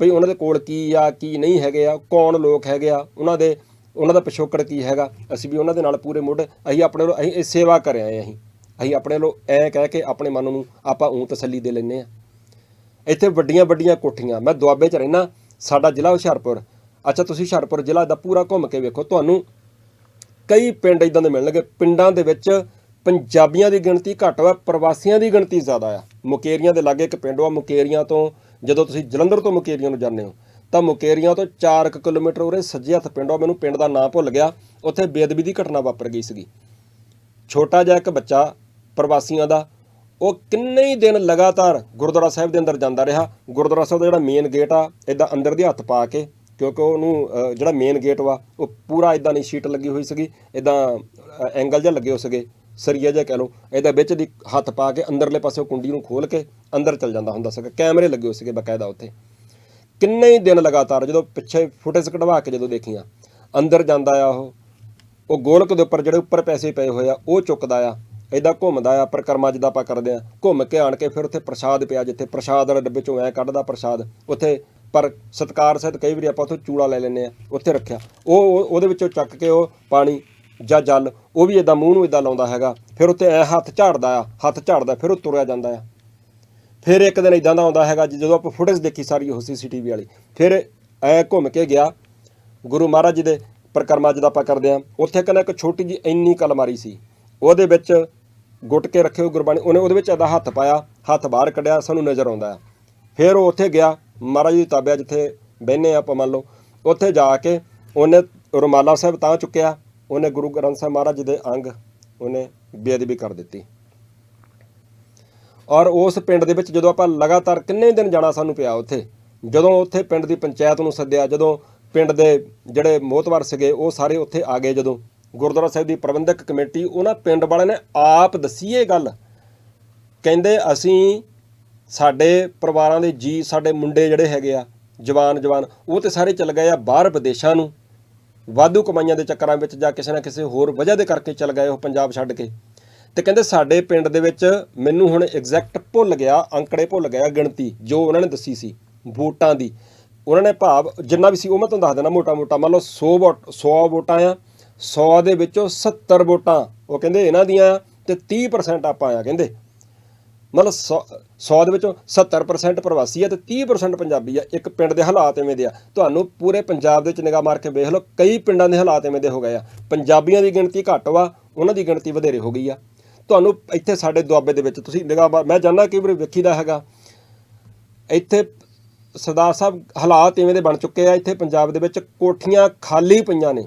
ਭਈ ਉਹਨਾਂ ਦੇ ਕੋਲ ਕੀ ਆ, ਕੀ ਨਹੀਂ ਹੈਗੇ ਆ, ਕੌਣ ਲੋਕ ਹੈਗੇ ਆ, ਉਹਨਾਂ ਦੇ, ਉਹਨਾਂ ਦਾ ਪਿਛੋਕੜ ਕੀ ਹੈਗਾ, ਅਸੀਂ ਵੀ ਉਹਨਾਂ ਦੇ ਨਾਲ ਪੂਰੇ ਮੁੱਢ, ਅਸੀਂ ਆਪਣੇ ਵੱਲੋਂ, ਅਸੀਂ ਇਹ ਸੇਵਾ ਕਰ ਆਏ ਅਸੀਂ ਅਸੀਂ ਆਪਣੇ ਵੱਲੋਂ ਐ ਕਹਿ ਕੇ ਆਪਣੇ ਮਨ ਨੂੰ ਆਪਾਂ ਉਂ ਤਸੱਲੀ ਦੇ ਲੈਂਦੇ ਆ ਇੱਥੇ ਵੱਡੀਆਂ ਵੱਡੀਆਂ ਕੋਠੀਆਂ, ਮੈਂ ਦੁਆਬੇ 'ਚ ਰਹਿਣਾ ਸਾਡਾ ਜ਼ਿਲ੍ਹਾ ਹੁਸ਼ਿਆਰਪੁਰ, ਅੱਛਾ ਤੁਸੀਂ ਹੁਸ਼ਿਆਰਪੁਰ ਜ਼ਿਲ੍ਹਾ ਦਾ ਪੂਰਾ ਘੁੰਮ ਕੇ ਵੇਖੋ, ਤੁਹਾਨੂੰ ਕਈ ਪਿੰਡ ਇਦਾਂ ਦੇ ਮਿਲਣਗੇ, ਪਿੰਡਾਂ ਦੇ ਵਿੱਚ ਪੰਜਾਬੀਆਂ ਦੀ ਗਿਣਤੀ ਘੱਟ ਵਾ, ਪ੍ਰਵਾਸੀਆਂ ਦੀ ਗਿਣਤੀ ਜ਼ਿਆਦਾ ਆ। ਮੁਕੇਰੀਆਂ ਦੇ ਲਾਗੇ ਇੱਕ ਪਿੰਡ ਵਾ, ਮੁਕੇਰੀਆਂ ਤੋਂ ਜਦੋਂ ਤੁਸੀਂ ਜਲੰਧਰ ਤੋਂ ਮੁਕੇਰੀਆਂ ਨੂੰ ਜਾਂਦੇ ਹੋ, ਤਾਂ ਮੁਕੇਰੀਆਂ ਤੋਂ 4 ਕਿਲੋਮੀਟਰ ਉਰੇ ਸੱਜੇ ਹੱਥ ਪਿੰਡ ਵਾ, ਮੈਨੂੰ ਪਿੰਡ ਦਾ ਨਾਂ ਭੁੱਲ ਗਿਆ, ਉੱਥੇ ਬੇਅਦਬੀ ਦੀ ਘਟਨਾ ਵਾਪਰ ਗਈ ਸੀਗੀ। ਛੋਟਾ ਜਿਹਾ ਇੱਕ ਬੱਚਾ ਪ੍ਰਵਾਸੀਆਂ ਦਾ, ਉਹ ਕਿੰਨੇ ਹੀ ਦਿਨ ਲਗਾਤਾਰ ਗੁਰਦੁਆਰਾ ਸਾਹਿਬ ਦੇ ਅੰਦਰ ਜਾਂਦਾ ਰਿਹਾ। ਗੁਰਦੁਆਰਾ ਸਾਹਿਬ ਦਾ ਜਿਹੜਾ ਮੇਨ ਗੇਟ ਆ ਇਦਾਂ ਅੰਦਰ ਦੇ ਹੱਥ ਪਾ ਕੇ, ਕਿਉਂਕਿ ਉਹਨੂੰ ਜਿਹੜਾ ਮੇਨ ਗੇਟ ਵਾ, ਉਹ ਪੂਰਾ ਇਦਾਂ ਨਹੀਂ ਸ਼ੀਟ ਲੱਗੀ ਹੋਈ ਸੀਗੀ ਇਦਾਂ ਐਂਗਲ ਜਿਹਾ ਲੱਗੇ ਹੋ ਸੀਗੇ। ਸਰੀਆ ਜਿਹਾ ਕਹਿ ਲਓ, ਇਹਦੇ ਵਿੱਚ ਦੀ ਹੱਥ ਪਾ ਕੇ ਅੰਦਰਲੇ ਪਾਸੇ ਕੁੰਡੀ ਨੂੰ ਖੋਲ ਕੇ ਅੰਦਰ ਚਲ ਜਾਂਦਾ ਹੁੰਦਾ ਸੀਗਾ, ਕੈਮਰੇ ਲੱਗੇ ਹੋਏ ਸੀਗੇ ਬਕਾਇਦਾ ਉੱਥੇ। ਕਿੰਨੇ ਹੀ ਦਿਨ ਲਗਾਤਾਰ ਜਦੋਂ ਪਿੱਛੇ ਫੁਟੇਜ ਕਢਵਾ ਕੇ ਜਦੋਂ ਦੇਖੀਆਂ, ਅੰਦਰ ਜਾਂਦਾ ਆ ਉਹ ਉਹ ਗੋਲਕ ਦੇ ਉੱਪਰ ਜਿਹੜੇ ਉੱਪਰ ਪੈਸੇ ਪਏ ਹੋਏ ਆ, ਉਹ ਚੁੱਕਦਾ ਆ ਐਦਾਂ ਘੁੰਮਦਾ ਆ, ਪਰਿਕਰਮਾ ਜਿੱਦਾਂ ਆਪਾਂ ਕਰਦੇ ਆ, ਘੁੰਮ ਕੇ ਆਣ ਕੇ ਫਿਰ ਉੱਥੇ ਪ੍ਰਸ਼ਾਦ ਪਿਆ ਜਿੱਥੇ ਪ੍ਰਸ਼ਾਦ ਵਾਲੇ ਡੱਬੇ ਚੋਂ ਐ ਕੱਢਦਾ ਪ੍ਰਸ਼ਾਦ, ਉੱਥੇ ਪਰ ਸਤਕਾਰ ਸਹਿਤ ਕਈ ਵਾਰੀ ਆਪਾਂ ਉੱਥੋਂ ਚੂੜਾ ਲੈ ਲੈਂਦੇ ਆ, ਉੱਥੇ ਰੱਖਿਆ ਉਹ- ਉਹਦੇ ਵਿੱਚੋਂ ਚੱਕ ਕੇ ਉਹ ਪਾਣੀ ਜਾਂ ਜਲ, ਉਹ ਵੀ ਇਦਾਂ ਮੂੰਹ ਨੂੰ ਇਦਾਂ ਲਾਉਂਦਾ ਹੈਗਾ, ਫਿਰ ਉੱਤੇ ਐ ਹੱਥ ਝਾੜਦਾ ਆ, ਹੱਥ ਝਾੜਦਾ, ਫਿਰ ਉਹ ਤੁਰਿਆ ਜਾਂਦਾ ਆ। ਫਿਰ ਇੱਕ ਦਿਨ ਇਦਾਂ ਦਾ ਆਉਂਦਾ ਹੈਗਾ, ਜੀ, ਜਦੋਂ ਆਪਾਂ ਫੁਟੇਜ ਦੇਖੀ ਸਾਰੀ ਉਹ ਸੀਸੀਟੀਵੀ ਵਾਲੀ, ਫਿਰ ਐ ਘੁੰਮ ਕੇ ਗਿਆ, ਗੁਰੂ ਮਹਾਰਾਜ ਜੀ ਦੇ ਪਰਿਕਰਮਾ ਜਿਹਦਾ ਆਪਾਂ ਕਰਦੇ ਆ। ਉੱਥੇ ਕਹਿੰਦਾ ਇੱਕ ਛੋਟੀ ਜੀ ਇੰਨੀ ਕਲਮਾਰੀ ਸੀ, ਉਹਦੇ ਵਿੱਚ ਗੁੱਟ ਕੇ ਰੱਖੇ ਹੋਏ ਗੁਰਬਾਣੀ, ਉਹਨੇ ਉਹਦੇ ਵਿੱਚ ਇਹਦਾ ਹੱਥ ਪਾਇਆ, ਹੱਥ ਬਾਹਰ ਕੱਢਿਆ, ਸਾਨੂੰ ਨਜ਼ਰ ਆਉਂਦਾ ਆ। ਫਿਰ ਉਹ ਉੱਥੇ ਗਿਆ, ਮਹਾਰਾਜ ਦੀ ਤਾਬਿਆ ਜਿੱਥੇ ਬਹਿਨੇ ਆਪਾਂ ਮੰਨ ਲਓ, ਉੱਥੇ ਜਾ ਕੇ ਉਹਨੇ ਰੁਮਾਲਾ ਸਾਹਿਬ ਤਾਂ ਚੁੱਕਿਆ ਉਹਨੇ ਗੁਰੂ ਗ੍ਰੰਥ ਸਾਹਿਬ ਮਹਾਰਾਜ ਜੀ ਦੇ ਅੰਗ ਉਹਨੇ ਬੇਅਦਬੀ ਕਰ ਦਿੱਤੀ। ਔਰ ਉਸ ਪਿੰਡ ਦੇ ਵਿੱਚ ਜਦੋਂ ਆਪਾਂ ਲਗਾਤਾਰ ਕਿੰਨੇ ਦਿਨ ਜਾਣਾ ਸਾਨੂੰ ਪਿਆ ਉੱਥੇ, ਜਦੋਂ ਉੱਥੇ ਪਿੰਡ ਦੀ ਪੰਚਾਇਤ ਨੂੰ ਸੱਦਿਆ, ਜਦੋਂ ਪਿੰਡ ਦੇ ਜਿਹੜੇ ਮੋਹਤਵਰ ਸੀਗੇ, ਉਹ ਸਾਰੇ ਉੱਥੇ ਆ ਗਏ। ਜਦੋਂ ਗੁਰਦੁਆਰਾ ਸਾਹਿਬ ਦੀ ਪ੍ਰਬੰਧਕ ਕਮੇਟੀ, ਉਹਨਾਂ ਪਿੰਡ ਵਾਲਿਆਂ ਨੇ ਆਪ ਦੱਸੀ ਇਹ ਗੱਲ। ਕਹਿੰਦੇ, ਅਸੀਂ ਸਾਡੇ ਪਰਿਵਾਰਾਂ ਦੇ ਜੀ, ਸਾਡੇ ਮੁੰਡੇ ਜਿਹੜੇ ਹੈਗੇ ਆ ਜਵਾਨ ਜਵਾਨ ਉਹ ਤੇ ਸਾਰੇ ਚੱਲ ਗਏ ਆ ਬਾਹਰ ਵਿਦੇਸ਼ਾਂ ਨੂੰ। ਵਾਧੂ ਕਮਾਈਆਂ ਦੇ ਚੱਕਰਾਂ ਵਿੱਚ ਜਾਂ ਕਿਸੇ ਨਾ ਕਿਸੇ ਹੋਰ ਵਜ੍ਹਾ ਦੇ ਕਰਕੇ ਚੱਲ ਗਏ ਉਹ ਪੰਜਾਬ ਛੱਡ ਕੇ। ਤੇ ਕਹਿੰਦੇ ਸਾਡੇ ਪਿੰਡ ਦੇ ਵਿੱਚ ਮੈਨੂੰ ਹੁਣ ਐਗਜ਼ੈਕਟ ਭੁੱਲ ਗਿਆ, ਅੰਕੜੇ ਭੁੱਲ ਗਿਆ ਗਿਣਤੀ ਜੋ ਉਹਨਾਂ ਨੇ ਦੱਸੀ ਸੀ, ਵੋਟਾਂ ਦੀ। ਉਹਨਾਂ ਨੇ ਭਾਵ ਜਿੰਨਾ ਵੀ ਸੀ ਉਹ ਮੈਂ ਤੁਹਾਨੂੰ ਦੱਸ ਦੇਣਾ ਮੋਟਾ ਮੋਟਾ ਮੰਨ ਲਓ 100 ਵੋਟ 100 ਵੋਟਾਂ ਆ 100 ਦੇ ਵਿੱਚੋਂ 70 ਵੋਟਾਂ, ਉਹ ਕਹਿੰਦੇ ਇਹਨਾਂ ਦੀਆਂ ਆ ਤੇ 30% ਆਪਾਂ ਆ ਕਹਿੰਦੇ। ਮਤਲਬ 100 ਦੇ ਵਿੱਚੋਂ 70% ਪ੍ਰਵਾਸੀ ਆ ਤੇ 30% ਪੰਜਾਬੀ ਆ। ਇੱਕ ਪਿੰਡ ਦੇ ਹਾਲਾਤ ਐਵੇਂ ਦੇ ਆ। ਤੁਹਾਨੂੰ ਪੂਰੇ ਪੰਜਾਬ ਦੇ ਵਿੱਚ ਨਿਗਾਹ ਮਾਰ ਕੇ ਵੇਖ ਲਓ, ਕਈ ਪਿੰਡਾਂ ਦੇ ਹਾਲਾਤ ਐਵੇਂ ਦੇ ਹੋ ਗਏ ਆ। ਪੰਜਾਬੀਆਂ ਦੀ ਗਿਣਤੀ ਘੱਟ ਵਾ, ਉਹਨਾਂ ਦੀ ਗਿਣਤੀ ਵਧੇਰੇ ਹੋ ਗਈ ਆ। ਤੁਹਾਨੂੰ ਇੱਥੇ ਸਾਡੇ ਦੁਆਬੇ ਦੇ ਵਿੱਚ ਤੁਸੀਂ ਨਿਗਾਹ ਮਾਰ, ਮੈਂ ਜਾਣਦਾ ਕਈ ਵਾਰੀ ਵੇਖੀਦਾ ਹੈਗਾ। ਇੱਥੇ ਸਰਦਾਰ ਸਾਹਿਬ ਹਾਲਾਤ ਇਵੇਂ ਦੇ ਬਣ ਚੁੱਕੇ ਆ। ਇੱਥੇ ਪੰਜਾਬ ਦੇ ਵਿੱਚ ਕੋਠੀਆਂ ਖਾਲੀ ਪਈਆਂ ਨੇ।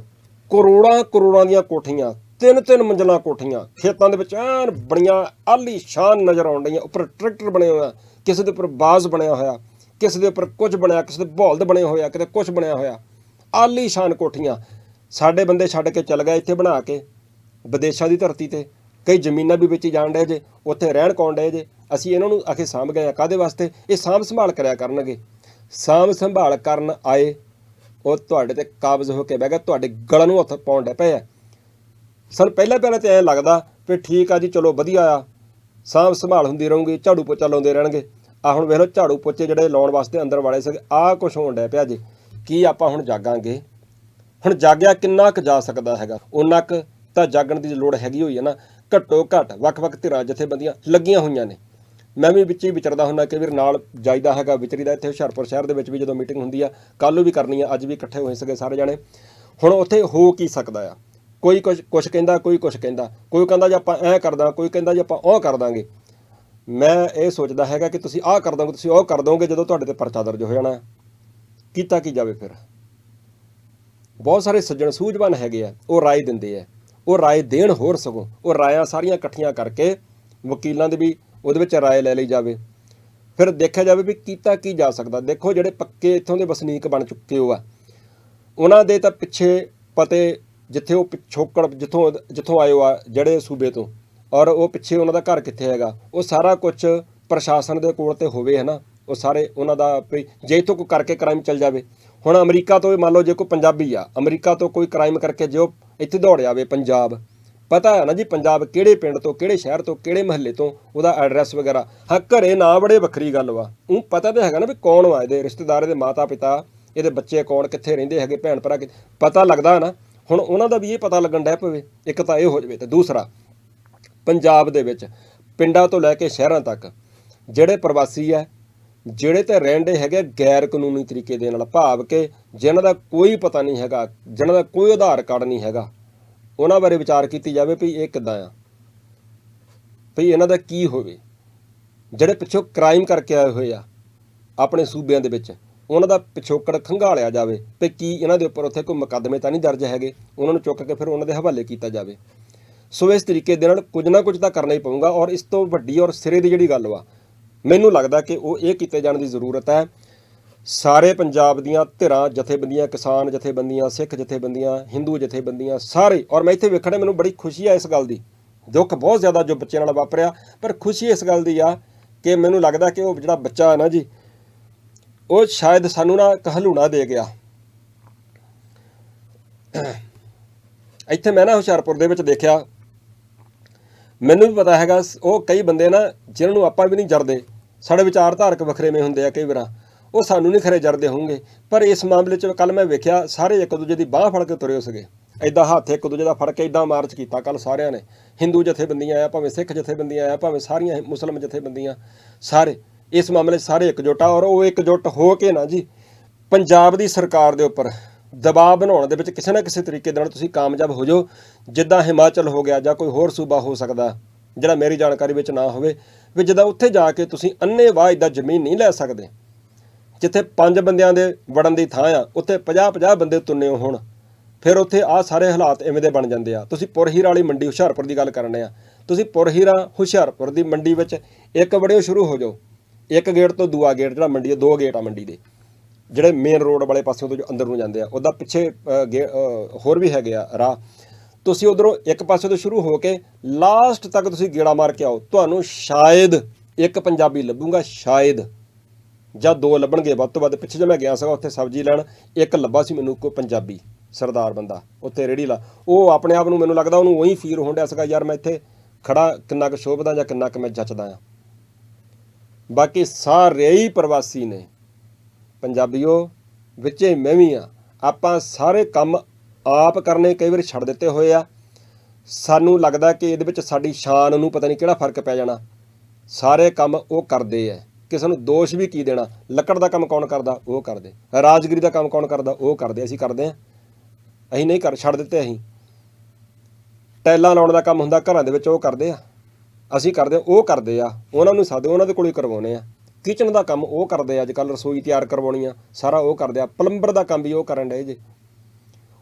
ਕਰੋੜਾਂ ਕਰੋੜਾਂ ਦੀਆਂ ਕੋਠੀਆਂ ਤਿੰਨ ਤਿੰਨ ਮੰਜ਼ਲਾਂ ਕੋਠੀਆਂ। ਖੇਤਾਂ ਦੇ ਵਿੱਚ ਐਨ ਬਣੀਆਂ ਆਲੀ ਸ਼ਾਨ ਨਜ਼ਰ ਆਉਣ ਡਈਆਂ। ਉੱਪਰ ਟਰੈਕਟਰ ਬਣੇ ਹੋਇਆ ਕਿਸੇ ਦੇ ਉੱਪਰ ਬਾਜ਼ ਬਣਿਆ ਹੋਇਆ। ਕਿਸੇ ਦੇ ਉੱਪਰ ਕੁਝ ਬਣਿਆ, ਕਿਸੇ ਦੇ ਬੌਲਦ ਬਣੇ ਹੋਇਆ ਕਿਤੇ ਕੁਝ ਬਣਿਆ ਹੋਇਆ। ਆਲੀ ਸ਼ਾਨ ਕੋਠੀਆਂ। ਸਾਡੇ ਬੰਦੇ ਛੱਡ ਕੇ ਚੱਲ ਗਏ ਇੱਥੇ ਬਣਾ ਕੇ। ਵਿਦੇਸ਼ਾਂ ਦੀ ਧਰਤੀ ਤੇ। ਕਈ ਜ਼ਮੀਨਾਂ ਵੀ ਵੇਚੀ ਜਾਣ ਡਏ ਜੇ। ਉੱਥੇ ਰਹਿਣ ਕੌਣ ਡਏ ਜੇ? ਅਸੀਂ ਇਹਨਾਂ ਨੂੰ ਆਖੇ ਸਾਂਭ ਗਏ ਆ। ਕਾਦੇ ਵਾਸਤੇ? ਇਹ ਸਾਂਭ ਸੰਭਾਲ ਕਰਿਆ ਕਰਨਗੇ। ਸਾਂਭ ਸੰਭਾਲ ਕਰਨ ਆਏ। ਉਹ ਤੁਹਾਡੇ ਤੇ ਕਾਬਜ਼ ਹੋ ਕੇ ਬਹਿ ਗਿਆ ਤੁਹਾਡੇ ਗਲਾਂ ਨੂੰ ਹੱਥ ਪਾਉਣ ਡੇ ਪਏ ਆ। ਸਾਨੂੰ ਪਹਿਲਾਂ ਪਹਿਲਾਂ ਤੇ ਐਂ ਲੱਗਦਾ ਵੀ ਠੀਕ ਆ ਜੀ, ਚਲੋ ਵਧੀਆ ਆ। ਸਾਂਭ ਸੰਭਾਲ ਹੁੰਦੀ ਰਹੂਗੀ, ਝਾੜੂ ਪੋਚਾ ਲਾਉਂਦੇ ਰਹਿਣਗੇ। ਆ ਹੁਣ ਵੇਖ ਲਓ, ਝਾੜੂ ਪੋਚੇ ਜਿਹੜੇ ਲਾਉਣ ਵਾਸਤੇ ਅੰਦਰ ਵਾਲੇ ਸੀਗੇ ਆਹ ਕੁਝ ਹੋਣ ਡਿਆ ਪਿਆ ਜੀ। ਕੀ ਆਪਾਂ ਹੁਣ ਜਾਗਾਂਗੇ? ਹੁਣ ਜਾਗਿਆ ਕਿੰਨਾ ਕੁ ਜਾ ਸਕਦਾ ਹੈਗਾ? ਉਹਨਾਂ ਕੁ ਤਾਂ ਜਾਗਣ ਦੀ ਲੋੜ ਹੈਗੀ ਹੋਈ ਹੈ ਨਾ। ਘੱਟੋ ਘੱਟ ਵੱਖ-ਵੱਖ ਧਿਰਾਂ, ਜਥੇਬੰਦੀਆਂ ਲੱਗੀਆਂ ਹੋਈਆਂ ਨੇ। ਮੈਂ ਵੀ ਵਿੱਚ ਹੀ ਵਿਚਰਦਾ ਹੁੰਦਾ ਕਿ ਵਾਰ ਨਾਲ ਜਾਈਦਾ ਹੈਗਾ ਵਿਚਰੀਦਾ ਇੱਥੇ ਹੁਸ਼ਿਆਰਪੁਰ ਸ਼ਹਿਰ ਦੇ ਵਿੱਚ ਵੀ ਜਦੋਂ ਮੀਟਿੰਗ ਹੁੰਦੀ ਆ, ਕੱਲ੍ਹ ਨੂੰ ਵੀ ਕਰਨੀ ਆ, ਅੱਜ ਵੀ ਇਕੱਠੇ ਹੋਏ ਸੀਗੇ ਸਾਰੇ ਜਾਣੇ। ਹੁਣ ਉੱਥੇ ਹੋ ਕੀ ਸਕਦਾ ਆ? ਕੋਈ ਕੁਝ ਕੁਝ ਕਹਿੰਦਾ, ਕੋਈ ਕੁਝ ਕਹਿੰਦਾ। ਕੋਈ ਕਹਿੰਦਾ ਜੇ ਆਪਾਂ ਐ ਕਰਦਾ, ਕੋਈ ਕਹਿੰਦਾ ਜੇ ਆਪਾਂ ਉਹ ਕਰ ਦਾਂਗੇ। ਮੈਂ ਇਹ ਸੋਚਦਾ ਹੈਗਾ ਕਿ ਤੁਸੀਂ ਆਹ ਕਰ ਦੋਗੇ, ਤੁਸੀਂ ਉਹ ਕਰ ਦੋਗੇ ਜਦੋਂ ਤੁਹਾਡੇ ਤੇ ਪਰਚਾ ਦਰਜ ਹੋ ਜਾਣਾ। ਕੀਤਾ ਕੀ ਜਾਵੇ ਫਿਰ? ਬਹੁਤ ਸਾਰੇ ਸੱਜਣ ਸੂਝਵਾਨ ਹੈਗੇ ਆ, ਉਹ ਰਾਏ ਦਿੰਦੇ ਆ। ਉਹ ਰਾਏ ਦੇਣ ਹੋਰ ਸਗੋਂ, ਉਹ ਰਾਇਆਂ ਸਾਰੀਆਂ ਇਕੱਠੀਆਂ ਕਰਕੇ ਵਕੀਲਾਂ ਦੇ ਵੀ ਉਹਦੇ ਵਿੱਚ ਰਾਏ ਲੈ ਲਈ ਜਾਵੇ। ਫਿਰ ਦੇਖਿਆ ਜਾਵੇ ਵੀ ਕੀਤਾ ਕੀ ਜਾ ਸਕਦਾ। ਦੇਖੋ ਜਿਹੜੇ ਪੱਕੇ ਇੱਥੋਂ ਦੇ ਵਸਨੀਕ ਬਣ ਚੁੱਕੇ ਹੋ ਆ, ਉਹਨਾਂ ਦੇ ਤਾਂ ਪਿੱਛੇ ਪਤੇ ਜਿੱਥੇ ਉਹ ਪਿਛੋਕੜ ਜਿੱਥੋਂ ਜਿੱਥੋਂ ਆਏ ਹੋ ਆ, ਜਿਹੜੇ ਸੂਬੇ ਤੋਂ। ਔਰ ਉਹ ਪਿੱਛੇ ਉਹਨਾਂ ਦਾ ਘਰ ਕਿੱਥੇ ਹੈਗਾ? ਉਹ ਸਾਰਾ ਕੁਝ ਪ੍ਰਸ਼ਾਸਨ ਦੇ ਕੋਲ ਤੇ ਹੋਵੇ ਹੈ ਨਾ ਉਹ ਸਾਰੇ ਉਹਨਾਂ ਦਾ ਵੀ ਜੇ ਇੱਥੋਂ ਕੋਈ ਕਰਕੇ ਕ੍ਰਾਈਮ ਚੱਲ ਜਾਵੇ। ਹੁਣ ਅਮਰੀਕਾ ਤੋਂ ਵੀ ਮੰਨ ਲਓ ਜੇ ਕੋਈ ਪੰਜਾਬੀ ਆ, ਅਮਰੀਕਾ ਤੋਂ ਕੋਈ ਕ੍ਰਾਈਮ ਕਰਕੇ ਜੇ ਉਹ ਇੱਥੇ ਦੌੜ ਆਵੇ ਪੰਜਾਬ। ਪਤਾ ਹੈ ਨਾ ਜੀ ਪੰਜਾਬ ਕਿਹੜੇ ਪਿੰਡ ਤੋਂ, ਕਿਹੜੇ ਸ਼ਹਿਰ ਤੋਂ, ਕਿਹੜੇ ਮਹੱਲੇ ਤੋਂ ਉਹਦਾ ਐਡਰੈਸ ਵਗੈਰਾ। ਹਾਂ ਘਰੇ ਨਾ ਬੜੇ ਵੱਖਰੀ ਗੱਲ ਵਾ। ਉਹ ਪਤਾ ਤਾਂ ਹੈਗਾ ਨਾ ਵੀ ਕੌਣ ਵਾ ਇਹਦੇ ਰਿਸ਼ਤੇਦਾਰ, ਇਹਦੇ ਮਾਤਾ ਪਿਤਾ ਇਹਦੇ ਬੱਚੇ ਕੌਣ, ਕਿੱਥੇ ਰਹਿੰਦੇ ਹੈਗੇ ਭੈਣ ਭਰਾ ਕਿ ਪਤਾ ਲੱਗਦਾ ਨਾ। ਹੁਣ ਉਹਨਾਂ ਦਾ ਵੀ ਇਹ ਪਤਾ ਲੱਗਣ ਡੈ ਪਵੇ, ਇੱਕ ਤਾਂ ਇਹ ਹੋ ਜਾਵੇ ਤੇ ਦੂਸਰਾ, ਪੰਜਾਬ ਦੇ ਵਿੱਚ ਪਿੰਡਾਂ ਤੋਂ ਲੈ ਕੇ ਸ਼ਹਿਰਾਂ ਤੱਕ ਜਿਹੜੇ ਪ੍ਰਵਾਸੀ ਆ, ਜਿਹੜੇ ਤੇ ਰਹਿੰਦੇ ਹੈਗੇ ਗੈਰ ਕਾਨੂੰਨੀ ਤਰੀਕੇ ਦੇ ਨਾਲ ਭਾਵ ਕਿ ਜਿਨ੍ਹਾਂ ਦਾ ਕੋਈ ਪਤਾ ਨਹੀਂ ਹੈਗਾ, ਜਿਨ੍ਹਾਂ ਦਾ ਕੋਈ ਆਧਾਰ ਕਾਰਡ ਨਹੀਂ ਹੈਗਾ, ਉਹਨਾਂ ਬਾਰੇ ਵਿਚਾਰ ਕੀਤੀ ਜਾਵੇ ਵੀ ਇਹ ਕਿੱਦਾਂ ਆ, ਵੀ ਇਹਨਾਂ ਦਾ ਕੀ ਹੋਵੇ, ਜਿਹੜੇ ਪਿੱਛੋਂ ਕ੍ਰਾਈਮ ਕਰਕੇ ਆਏ ਹੋਏ ਆ, ਆਪਣੇ ਸੂਬਿਆਂ ਦੇ ਵਿੱਚ। ਉਹਨਾਂ ਦਾ ਪਿਛੋਕੜ ਖੰਗਾਲਿਆ ਜਾਵੇ ਤੇ ਕੀ ਇਹਨਾਂ ਦੇ ਉੱਪਰ ਉੱਥੇ ਕੋਈ ਮੁਕੱਦਮੇ ਤਾਂ ਨਹੀਂ ਦਰਜ ਹੈਗੇ? ਉਹਨਾਂ ਨੂੰ ਚੁੱਕ ਕੇ ਫਿਰ ਉਹਨਾਂ ਦੇ ਹਵਾਲੇ ਕੀਤਾ ਜਾਵੇ। ਸੋ ਇਸ ਤਰੀਕੇ ਦੇ ਨਾਲ ਕੁਝ ਨਾ ਕੁਝ ਤਾਂ ਕਰਨਾ ਹੀ ਪਊਗਾ ਔਰ ਇਸ ਤੋਂ ਵੱਡੀ ਔਰ ਸਿਰੇ ਦੀ ਜਿਹੜੀ ਗੱਲ ਵਾ, ਮੈਨੂੰ ਲੱਗਦਾ ਕਿ ਉਹ ਇਹ ਕੀਤੇ ਜਾਣ ਦੀ ਜ਼ਰੂਰਤ ਹੈ। ਸਾਰੇ ਪੰਜਾਬ ਦੀਆਂ ਧਿਰਾਂ, ਜਥੇਬੰਦੀਆਂ, ਕਿਸਾਨ ਜਥੇਬੰਦੀਆਂ, ਸਿੱਖ ਜਥੇਬੰਦੀਆਂ, ਹਿੰਦੂ ਜਥੇਬੰਦੀਆਂ, ਸਾਰੇ, ਔਰ ਮੈਂ ਇੱਥੇ ਵੇਖਣਾ ਮੈਨੂੰ ਬੜੀ ਖੁਸ਼ੀ ਆ ਇਸ ਗੱਲ ਦੀ। ਦੁੱਖ ਬਹੁਤ ਜ਼ਿਆਦਾ ਜੋ ਬੱਚਿਆਂ ਨਾਲ ਵਾਪਰਿਆ, ਪਰ ਖੁਸ਼ੀ ਇਸ ਗੱਲ ਦੀ ਆ ਕਿ ਮੈਨੂੰ ਲੱਗਦਾ ਕਿ ਉਹ ਜਿਹੜਾ ਬੱਚਾ ਹੈ ਨਾ ਜੀ ਉਹ ਸ਼ਾਇਦ ਸਾਨੂੰ ਨਾ ਕਹਲੂਣਾ ਦੇ ਗਿਆ। ਇੱਥੇ ਮੈਂ ਨਾ ਹੁਸ਼ਿਆਰਪੁਰ ਦੇ ਵਿੱਚ ਦੇਖਿਆ। ਮੈਨੂੰ ਵੀ ਪਤਾ ਹੈਗਾ, ਉਹ ਕਈ ਬੰਦੇ ਨਾ ਜਿਨ੍ਹਾਂ ਨੂੰ ਆਪਾਂ ਵੀ ਨਹੀਂ ਜਰਦੇ, ਸਾਡੇ ਵਿਚਾਰਧਾਰਕ ਵੱਖਰੇਵੇਂ ਹੁੰਦੇ ਆ ਕਈ ਵਾਰਾਂ। ਉਹ ਸਾਨੂੰ ਨਹੀਂ ਖਰੇ ਜਰਦੇ ਹੋਣਗੇ। ਪਰ ਇਸ ਮਾਮਲੇ 'ਚ ਕੱਲ ਮੈਂ ਵੇਖਿਆ, ਸਾਰੇ ਇੱਕ ਦੂਜੇ ਦੀ ਬਾਹ ਫੜ ਕੇ ਤੁਰੇ ਹੋ ਸਕੇ ਐਦਾਂ ਹੱਥ ਇੱਕ ਦੂਜੇ ਦਾ ਫੜ ਕੇ ਐਦਾਂ ਮਾਰਚ ਕੀਤਾ ਕੱਲ ਸਾਰਿਆਂ ਨੇ। ਹਿੰਦੂ ਜਥੇਬੰਦੀਆਂ ਆ ਭਾਵੇਂ ਸਿੱਖ ਜਥੇਬੰਦੀਆਂ ਆ ਭਾਵੇਂ ਸਾਰੀਆਂ ਮੁਸਲਮ ਜਥੇਬੰਦੀਆਂ। ਸਾਰੇ ਇਸ ਮਾਮਲੇ 'ਚ ਸਾਰੇ ਇਕਜੁੱਟ ਆ ਔਰ ਉਹ ਇਕਜੁੱਟ ਹੋ ਕੇ ਨਾ ਜੀ, ਪੰਜਾਬ ਦੀ ਸਰਕਾਰ ਦੇ ਉੱਪਰ ਦਬਾਅ ਬਣਾਉਣ ਦੇ ਵਿੱਚ ਕਿਸੇ ਨਾ ਕਿਸੇ ਤਰੀਕੇ ਦੇ ਨਾਲ ਤੁਸੀਂ ਕਾਮਯਾਬ ਹੋ ਜਾਓ, ਜਿੱਦਾਂ ਹਿਮਾਚਲ ਹੋ ਗਿਆ ਜਾਂ ਕੋਈ ਹੋਰ ਸੂਬਾ ਹੋ ਸਕਦਾ, ਜਿਹੜਾ ਮੇਰੀ ਜਾਣਕਾਰੀ ਵਿੱਚ ਨਾ ਹੋਵੇ, ਵੀ ਜਿੱਦਾਂ ਉੱਥੇ ਜਾ ਕੇ ਤੁਸੀਂ ਅੰਨੇ ਵਾਹ ਇਦਾਂ ਜ਼ਮੀਨ ਨਹੀਂ ਲੈ ਸਕਦੇ, ਜਿੱਥੇ ਪੰਜ ਬੰਦਿਆਂ ਦੇ ਵੜਨ ਦੀ ਥਾਂ ਆ, ਉੱਥੇ 50-50 ਬੰਦੇ ਤੁੰਨੇ ਹੋਣ, ਫਿਰ ਉੱਥੇ ਆ ਸਾਰੇ ਹਾਲਾਤ ਐਵੇਂ ਦੇ ਬਣ ਜਾਂਦੇ ਆ। ਤੁਸੀਂ ਪੁਰਹੀਰਾ ਵਾਲੀ ਮੰਡੀ ਹੁਸ਼ਿਆਰਪੁਰ ਦੀ ਗੱਲ ਕਰਨੇ ਆ। ਤੁਸੀਂ ਪੁਰਹੀਰਾ ਹੁਸ਼ਿਆਰਪੁਰ ਦੀ ਮੰਡੀ ਵਿੱਚ ਇੱਕ ਵੜਿਓ ਸ਼ੁਰੂ ਹੋ ਜਾਓ। ਇੱਕ ਗੇਟ ਤੋਂ ਦੂਆ ਗੇਟ, ਜਿਹੜਾ ਮੰਡੀ ਦੇ ਦੋ ਗੇਟ ਆ ਮੰਡੀ ਦੇ। ਜਿਹੜੇ ਮੇਨ ਰੋਡ ਵਾਲੇ ਪਾਸਿਓਂ ਤੋਂ ਜੋ ਅੰਦਰ ਨੂੰ ਜਾਂਦੇ ਆ, ਉਹਦਾ ਪਿੱਛੇ ਗੇ- ਹੋਰ ਵੀ ਹੈਗੇ ਆ ਰਾਹ। ਤੁਸੀਂ ਉਧਰੋਂ ਇੱਕ ਪਾਸੇ ਤੋਂ ਸ਼ੁਰੂ ਹੋ ਕੇ ਲਾਸਟ ਤੱਕ ਤੁਸੀਂ ਗੇੜਾ ਮਾਰ ਕੇ ਆਓ। ਤੁਹਾਨੂੰ ਸ਼ਾਇਦ ਇੱਕ ਪੰਜਾਬੀ ਲੱਭੂਗਾ, ਸ਼ਾਇਦ। ਜਾਂ ਦੋ ਲੱਭਣਗੇ। ਵੱਧ ਤੋਂ ਵੱਧ ਪਿੱਛੇ ਜੇ ਮੈਂ ਗਿਆ ਸੀਗਾ, ਉੱਥੇ ਸਬਜ਼ੀ ਲੈਣ, ਇੱਕ ਲੱਭਾ ਸੀ ਮੈਨੂੰ ਕੋਈ ਪੰਜਾਬੀ ਸਰਦਾਰ ਬੰਦਾ, ਉੱਥੇ ਰੇੜੀ ਲਾ। ਉਹ ਆਪਣੇ ਆਪ ਨੂੰ ਮੈਨੂੰ ਲੱਗਦਾ ਉਹਨੂੰ ਉਹੀ ਫੀਲ ਹੋਣ ਡਿਆ ਸੀਗਾ, ਯਾਰ ਮੈਂ ਇੱਥੇ ਖੜਾ, ਕਿੰਨਾ ਕੁ ਸ਼ੋਭਦਾ ਜਾਂ ਕਿੰਨਾ ਕੁ ਮੈਂ ਜੱਚਦਾ ਆ। ਬਾਕੀ ਸਾਰੇ ਹੀ ਪ੍ਰਵਾਸੀ ਨੇ। ਪੰਜਾਬੀਓ, ਵਿੱਚੇ ਮੈਂ ਵੀ ਆ ਆਪਾਂ ਸਾਰੇ ਕੰਮ ਆਪ ਕਰਨੇ ਕਈ ਵਾਰ ਛੱਡ ਦਿੱਤੇ ਹੋਏ ਆ। ਸਾਨੂੰ ਲੱਗਦਾ ਕਿ ਇਹਦੇ ਵਿੱਚ ਸਾਡੀ ਸ਼ਾਨ ਨੂੰ ਪਤਾ ਨਹੀਂ ਕਿਹੜਾ ਫ਼ਰਕ ਪੈ ਜਾਣਾ। ਸਾਰੇ ਕੰਮ ਉਹ ਕਰਦੇ ਆ। ਕਿਸੇ ਨੂੰ ਦੋਸ਼ ਵੀ ਕੀ ਦੇਣਾ? ਲੱਕੜ ਦਾ ਕੰਮ ਕੌਣ ਕਰਦਾ? ਉਹ ਕਰਦੇ। ਰਾਜਗਰੀ ਦਾ ਕੰਮ ਕੌਣ ਕਰਦਾ? ਉਹ ਕਰਦੇ। ਅਸੀਂ ਕਰਦੇ ਆ। ਅਸੀਂ ਨਹੀਂ ਕਰ, ਛੱਡ ਦਿੱਤੇ ਅਸੀਂ। ਟੈਲਾਂ ਲਾਉਣ ਦਾ ਕੰਮ ਹੁੰਦਾ, ਘਰਾਂ ਦੇ ਵਿੱਚ ਉਹ ਕਰਦੇ ਆ। ਅਸੀਂ ਕਰਦੇ ਆ, ਉਹ ਕਰਦੇ ਆ। ਉਹਨਾਂ ਨੂੰ ਸਾਡੇ ਉਹਨਾਂ ਦੇ ਕੋਲ ਹੀ ਕਰਵਾਉਨੇ ਆ ਕਿਚਨ ਦਾ ਕੰਮ ਉਹ ਕਰਦੇ ਆ ਅੱਜ ਕੱਲ ਰਸੋਈ ਤਿਆਰ ਕਰਵਾਉਣੀ ਆ ਸਾਰਾ ਉਹ ਕਰਦੇ ਆ। ਪਲੰਬਰ ਦਾ ਕੰਮ ਵੀ ਉਹ ਕਰਨ ਡਏ ਜੇ।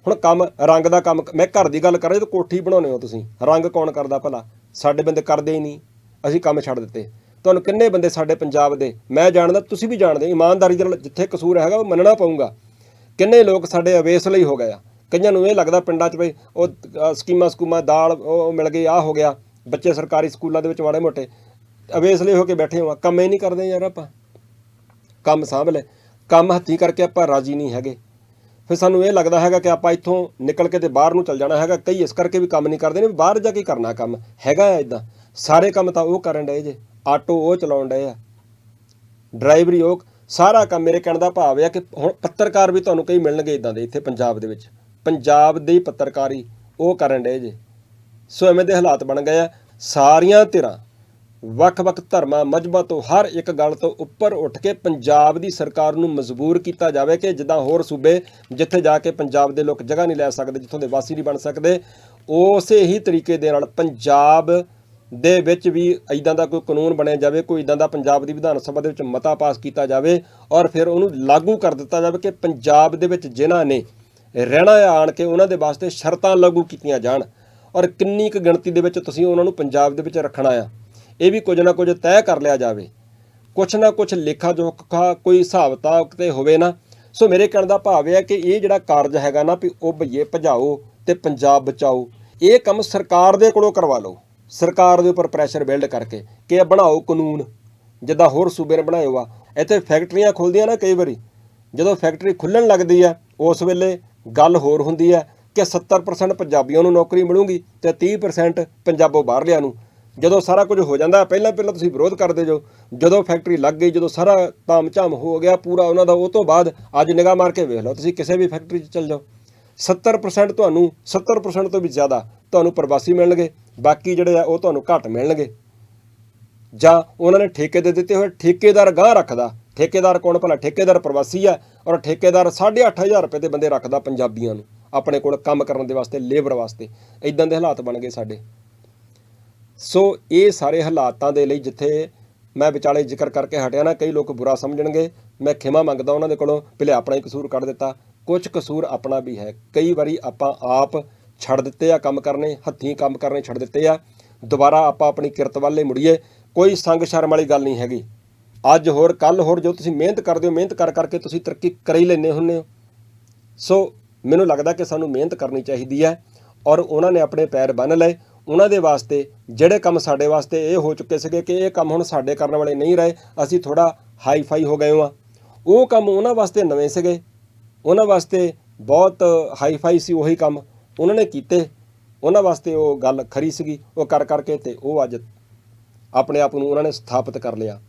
ਹੁਣ ਕੰਮ ਰੰਗ ਦਾ ਕੰਮ ਮੈਂ ਘਰ ਦੀ ਗੱਲ ਕਰ ਰਿਹਾ ਤਾਂ ਕੋਠੀ ਬਣਾਉਨੇ ਹੋ ਤੁਸੀਂ ਰੰਗ ਕੌਣ ਕਰਦਾ ਭਲਾ? ਸਾਡੇ ਬੰਦੇ ਕਰਦੇ ਹੀ ਨਹੀਂ। ਅਸੀਂ ਕੰਮ ਛੱਡ ਦਿੱਤੇ। ਤੁਹਾਨੂੰ ਕਿੰਨੇ ਬੰਦੇ ਸਾਡੇ ਪੰਜਾਬ ਦੇ ਮੈਂ ਜਾਣਦਾ ਤੁਸੀਂ ਵੀ ਜਾਣਦੇ ਇਮਾਨਦਾਰੀ ਦੇ ਨਾਲ ਜਿੱਥੇ ਕਸੂਰ ਹੈਗਾ ਉਹ ਮੰਨਣਾ ਪਊਗਾ। ਕਿੰਨੇ ਲੋਕ ਸਾਡੇ ਅਵੇਸ ਲਈ ਹੋ ਗਏ ਆ। ਕਈਆਂ ਨੂੰ ਇਹ ਲੱਗਦਾ ਪਿੰਡਾਂ 'ਚ ਬਈ ਉਹ ਸਕੀਮਾਂ ਸਕੂਮਾਂ ਦਾਲ ਉਹ ਮਿਲ ਗਈ ਆ ਹੋ ਗਿਆ। ਬੱਚੇ ਸਰਕਾਰੀ ਸਕੂਲਾਂ ਦੇ ਵਿੱਚ ਮਾੜੇ ਮੋਟੇ, ਅਵੇਸਲੇ ਹੋ ਕੇ ਬੈਠੇ ਹੋ ਕੰਮ ਹੀ ਨਹੀਂ ਕਰਦੇ ਯਾਰ ਆਪਾਂ। ਕੰਮ ਸਾਂਭ ਲੈ। ਕੰਮ ਹੱਥੀਂ ਕਰਕੇ ਆਪਾਂ ਰਾਜੀ ਨਹੀਂ ਹੈਗੇ। ਫਿਰ ਸਾਨੂੰ ਇਹ ਲੱਗਦਾ ਹੈਗਾ ਕਿ ਆਪਾਂ ਇੱਥੋਂ ਨਿਕਲ ਕੇ ਤੇ ਬਾਹਰ ਨੂੰ ਚੱਲ ਜਾਣਾ ਹੈਗਾ, ਕਈ ਇਸ ਕਰਕੇ ਵੀ ਕੰਮ ਨਹੀਂ ਕਰਦੇ ਨੇ ਵੀ ਬਾਹਰ ਜਾ ਕੇ ਕਰਨਾ ਕੰਮ ਹੈਗਾ ਆ ਇਦਾਂ। ਸਾਰੇ ਕੰਮ ਤਾਂ ਉਹ ਕਰਨ ਡਏ ਜੇ, ਆਟੋ ਉਹ ਚਲਾਉਣ ਡਏ ਆ, ਡਰਾਈਵਰੀ ਉਹ, ਸਾਰਾ ਕੰਮ ਮੇਰੇ ਕਹਿਣ ਦਾ ਭਾਵ ਹੈ ਕਿ ਹੁਣ ਪੱਤਰਕਾਰ ਵੀ ਤੁਹਾਨੂੰ ਕਈ ਮਿਲਣਗੇ ਇਦਾਂ ਦੇ ਇੱਥੇ ਪੰਜਾਬ ਦੇ ਵਿੱਚ। ਪੰਜਾਬ ਦੇ ਹੀ ਪੱਤਰਕਾਰੀ ਉਹ ਕਰਨ ਡਏ ਜੇ। ਸੋ ਐਵੇਂ ਦੇ ਹਾਲਾਤ ਬਣ ਗਏ ਆ। ਸਾਰੀਆਂ ਧਿਰਾਂ, ਵੱਖ-ਵੱਖ ਧਰਮਾਂ ਮਜਬਾਂ ਤੋਂ ਹਰ ਇੱਕ ਗੱਲ ਤੋਂ ਉੱਪਰ ਉੱਠ ਕੇ ਪੰਜਾਬ ਦੀ ਸਰਕਾਰ ਨੂੰ ਮਜਬੂਰ ਕੀਤਾ ਜਾਵੇ ਕਿ ਜਿੱਦਾਂ ਹੋਰ ਸੂਬੇ ਜਿੱਥੇ ਜਾ ਕੇ ਪੰਜਾਬ ਦੇ ਲੋਕ ਜਗ੍ਹਾ ਨਹੀਂ ਲੈ ਸਕਦੇ, ਜਿੱਥੋਂ ਦੇ ਵਾਸੀ ਨਹੀਂ ਬਣ ਸਕਦੇ, ਉਸੇ ਹੀ ਤਰੀਕੇ ਦੇ ਨਾਲ ਪੰਜਾਬ ਦੇ ਵਿੱਚ ਵੀ ਇਦਾਂ ਦਾ ਕੋਈ ਕਾਨੂੰਨ ਬਣਿਆ ਜਾਵੇ, ਕੋਈ ਇਦਾਂ ਦਾ ਪੰਜਾਬ ਦੀ ਵਿਧਾਨ ਸਭਾ ਦੇ ਵਿੱਚ ਮਤਾ ਪਾਸ ਕੀਤਾ ਜਾਵੇ ਔਰ ਫਿਰ ਉਹਨੂੰ ਲਾਗੂ ਕਰ ਦਿੱਤਾ ਜਾਵੇ ਕਿ ਪੰਜਾਬ ਦੇ ਵਿੱਚ ਜਿਨ੍ਹਾਂ ਨੇ ਰਹਿਣਾ ਆਣ ਕੇ ਉਹਨਾਂ ਦੇ ਵਾਸਤੇ ਸ਼ਰਤਾਂ ਲਾਗੂ ਕੀਤੀਆਂ ਜਾਣ। ਔਰ ਕਿੰਨੀ ਕੁ ਗਿਣਤੀ ਦੇ ਵਿੱਚ ਤੁਸੀਂ ਉਹਨਾਂ ਨੂੰ ਪੰਜਾਬ ਦੇ ਵਿੱਚ ਰੱਖਣਾ ਆ। ਇਹ ਵੀ ਕੁਝ ਨਾ ਕੁਝ ਤੈਅ ਕਰ ਲਿਆ ਜਾਵੇ। ਕੁਛ ਨਾ ਕੁਛ ਲੇਖਾ ਜੋਖਾ ਕੋਈ ਹਿਸਾਬ ਕਿਤਾਬ ਤੇ ਹੋਵੇ ਨਾ, ਸੋ ਮੇਰੇ ਕਹਿਣ ਦਾ ਭਾਵ ਇਹ ਹੈ ਕਿ ਇਹ ਜਿਹੜਾ ਕਾਰਜ ਹੈਗਾ ਨਾ ਵੀ ਉਹ ਭਈਏ ਭਜਾਓ ਤੇ ਪੰਜਾਬ ਬਚਾਓ। ਇਹ ਕੰਮ ਸਰਕਾਰ ਦੇ ਕੋਲੋਂ ਕਰਵਾ ਲਓ। ਸਰਕਾਰ ਦੇ ਉੱਪਰ ਪ੍ਰੈਸ਼ਰ ਬਿਲਡ ਕਰਕੇ ਕਿ ਇਹ ਬਣਾਓ ਕਾਨੂੰਨ। ਜਿੱਦਾਂ ਹੋਰ ਸੂਬੇ ਨੇ ਬਣਾਇਓ ਆ ਇੱਥੇ ਫੈਕਟਰੀਆਂ ਖੁੱਲਦੀਆਂ ਨਾ ਕਈ ਵਾਰੀ। ਜਦੋਂ ਫੈਕਟਰੀ ਖੁੱਲਣ ਲੱਗਦੀ ਆ, ਉਸ ਵੇਲੇ ਗੱਲ ਹੋਰ ਹੁੰਦੀ ਹੈ ਕਿ 70% ਪੰਜਾਬੀਆਂ ਨੂੰ ਨੌਕਰੀ ਮਿਲੂਗੀ ਤੇ 30% ਪੰਜਾਬੋਂ ਬਾਹਰਲਿਆਂ ਨੂੰ। ਜਦੋਂ ਸਾਰਾ ਕੁਝ ਹੋ ਜਾਂਦਾ, ਪਹਿਲਾਂ ਪਹਿਲਾਂ ਤੁਸੀਂ ਵਿਰੋਧ ਕਰਦੇ ਜੋ। ਜਦੋਂ ਫੈਕਟਰੀ ਲੱਗ ਗਈ, ਜਦੋਂ ਸਾਰਾ ਤਾਮਝਾਮ ਹੋ ਗਿਆ ਪੂਰਾ ਉਹਨਾਂ ਦਾ, ਉਹ ਤੋਂ ਬਾਅਦ ਅੱਜ ਨਿਗਾਹ ਮਾਰ ਕੇ ਵੇਖ ਲਓ, ਤੁਸੀਂ ਕਿਸੇ ਵੀ ਫੈਕਟਰੀ 'ਚ ਚੱਲ ਜਾਓ। 70% ਤੁਹਾਨੂੰ 70% ਤੋਂ ਵੀ ਜ਼ਿਆਦਾ ਤੁਹਾਨੂੰ ਪ੍ਰਵਾਸੀ ਮਿਲਣਗੇ, ਬਾਕੀ ਜਿਹੜੇ ਆ ਉਹ ਤੁਹਾਨੂੰ ਘੱਟ ਮਿਲਣਗੇ। ਜਾਂ ਉਹਨਾਂ ਨੇ ਠੇਕੇ ਦੇ ਦਿੱਤੇ ਹੋਏ, ਠੇਕੇਦਾਰ ਗਾਹ ਰੱਖਦਾ। ਠੇਕੇਦਾਰ ਕੌਣ? ਭਲਾ ਠੇਕੇਦਾਰ ਪ੍ਰਵਾਸੀ ਆ, ਔਰ ਠੇਕੇਦਾਰ 8500 ਰੁਪਏ ਦੇ ਬੰਦੇ ਰੱਖਦਾ ਪੰਜਾਬੀਆਂ ਨੂੰ। ਆਪਣੇ ਕੋਲ ਕੰਮ ਕਰਨ ਦੇ ਵਾਸਤੇ ਲੇਬਰ ਵਾਸਤੇ। ਇਦਾਂ ਦੇ ਹਾਲਾਤ ਬਣ ਗਏ ਸਾਡੇ। ਸੋ ਇਹ ਸਾਰੇ ਹਾਲਾਤਾਂ ਦੇ ਲਈ ਜਿੱਥੇ ਮੈਂ ਵਿਚਾਲੇ ਜ਼ਿਕਰ ਕਰਕੇ ਹਟਿਆ ਨਾ, ਕਈ ਲੋਕ ਬੁਰਾ ਸਮਝਣਗੇ। ਮੈਂ ਖਿਮਾ ਮੰਗਦਾ ਉਹਨਾਂ ਦੇ ਕੋਲੋਂ ਪਹਿਲੇ ਆਪਣਾ ਹੀ ਕਸੂਰ ਕੱਢ ਦਿੱਤਾ। ਕੁਝ ਕਸੂਰ ਆਪਣਾ ਵੀ ਹੈ। ਕਈ ਵਾਰੀ ਆਪਾਂ ਆਪ ਛੱਡ ਦਿੱਤੇ ਆ ਕੰਮ ਕਰਨੇ, ਹੱਥੀਂ ਕੰਮ ਕਰਨੇ ਛੱਡ ਦਿੱਤੇ ਆ। ਦੁਬਾਰਾ ਆਪਾਂ ਆਪਣੀ ਕਿਰਤ ਵੱਲੇ ਮੁੜੀਏ। ਕੋਈ ਸੰਗ ਸ਼ਰਮ ਵਾਲੀ ਗੱਲ ਨਹੀਂ ਹੈਗੀ। ਅੱਜ ਹੋਰ ਕੱਲ ਹੋਰ ਜੋ ਤੁਸੀਂ ਮਿਹਨਤ ਕਰਦੇ ਹੋ, ਮਿਹਨਤ ਕਰ ਕਰਕੇ ਤੁਸੀਂ ਤਰੱਕੀ ਕਰ ਹੀ ਲੈਂਦੇ ਹੁੰਦੇ ਹੋ। ਸੋ ਮੈਨੂੰ ਲੱਗਦਾ ਕਿ ਸਾਨੂੰ ਮਿਹਨਤ ਕਰਨੀ ਚਾਹੀਦੀ ਹੈ ਔਰ ਉਹਨਾਂ ਨੇ ਆਪਣੇ ਪੈਰ ਬੰਨ ਲਏ। ਉਹਨਾਂ ਦੇ ਵਾਸਤੇ, ਜਿਹੜੇ ਕੰਮ ਸਾਡੇ ਵਾਸਤੇ ਇਹ ਹੋ ਚੁੱਕੇ ਸੀਗੇ ਕਿ ਇਹ ਕੰਮ ਹੁਣ ਸਾਡੇ ਕਰਨ ਵਾਲੇ ਨਹੀਂ ਰਹੇ, ਅਸੀਂ ਥੋੜਾ ਹਾਈ ਫਾਈ ਹੋ ਗਏ ਹਾਂ। ਉਹ ਕੰਮ ਉਹਨਾਂ ਵਾਸਤੇ ਨਵੇਂ ਸੀਗੇ। ਉਹਨਾਂ ਵਾਸਤੇ ਬਹੁਤ ਹਾਈ ਫਾਈ ਸੀ ਉਹੀ ਕੰਮ। ਉਹਨਾਂ ਨੇ ਕੀਤੇ। ਉਹਨਾਂ ਵਾਸਤੇ ਉਹ ਗੱਲ ਖਰੀ ਸੀਗੀ, ਉਹ ਕਰ ਕਰਕੇ ਤੇ ਉਹ ਅੱਜ ਆਪਣੇ ਆਪ ਨੂੰ ਉਹਨਾਂ ਨੇ ਸਥਾਪਿਤ ਕਰ ਲਿਆ।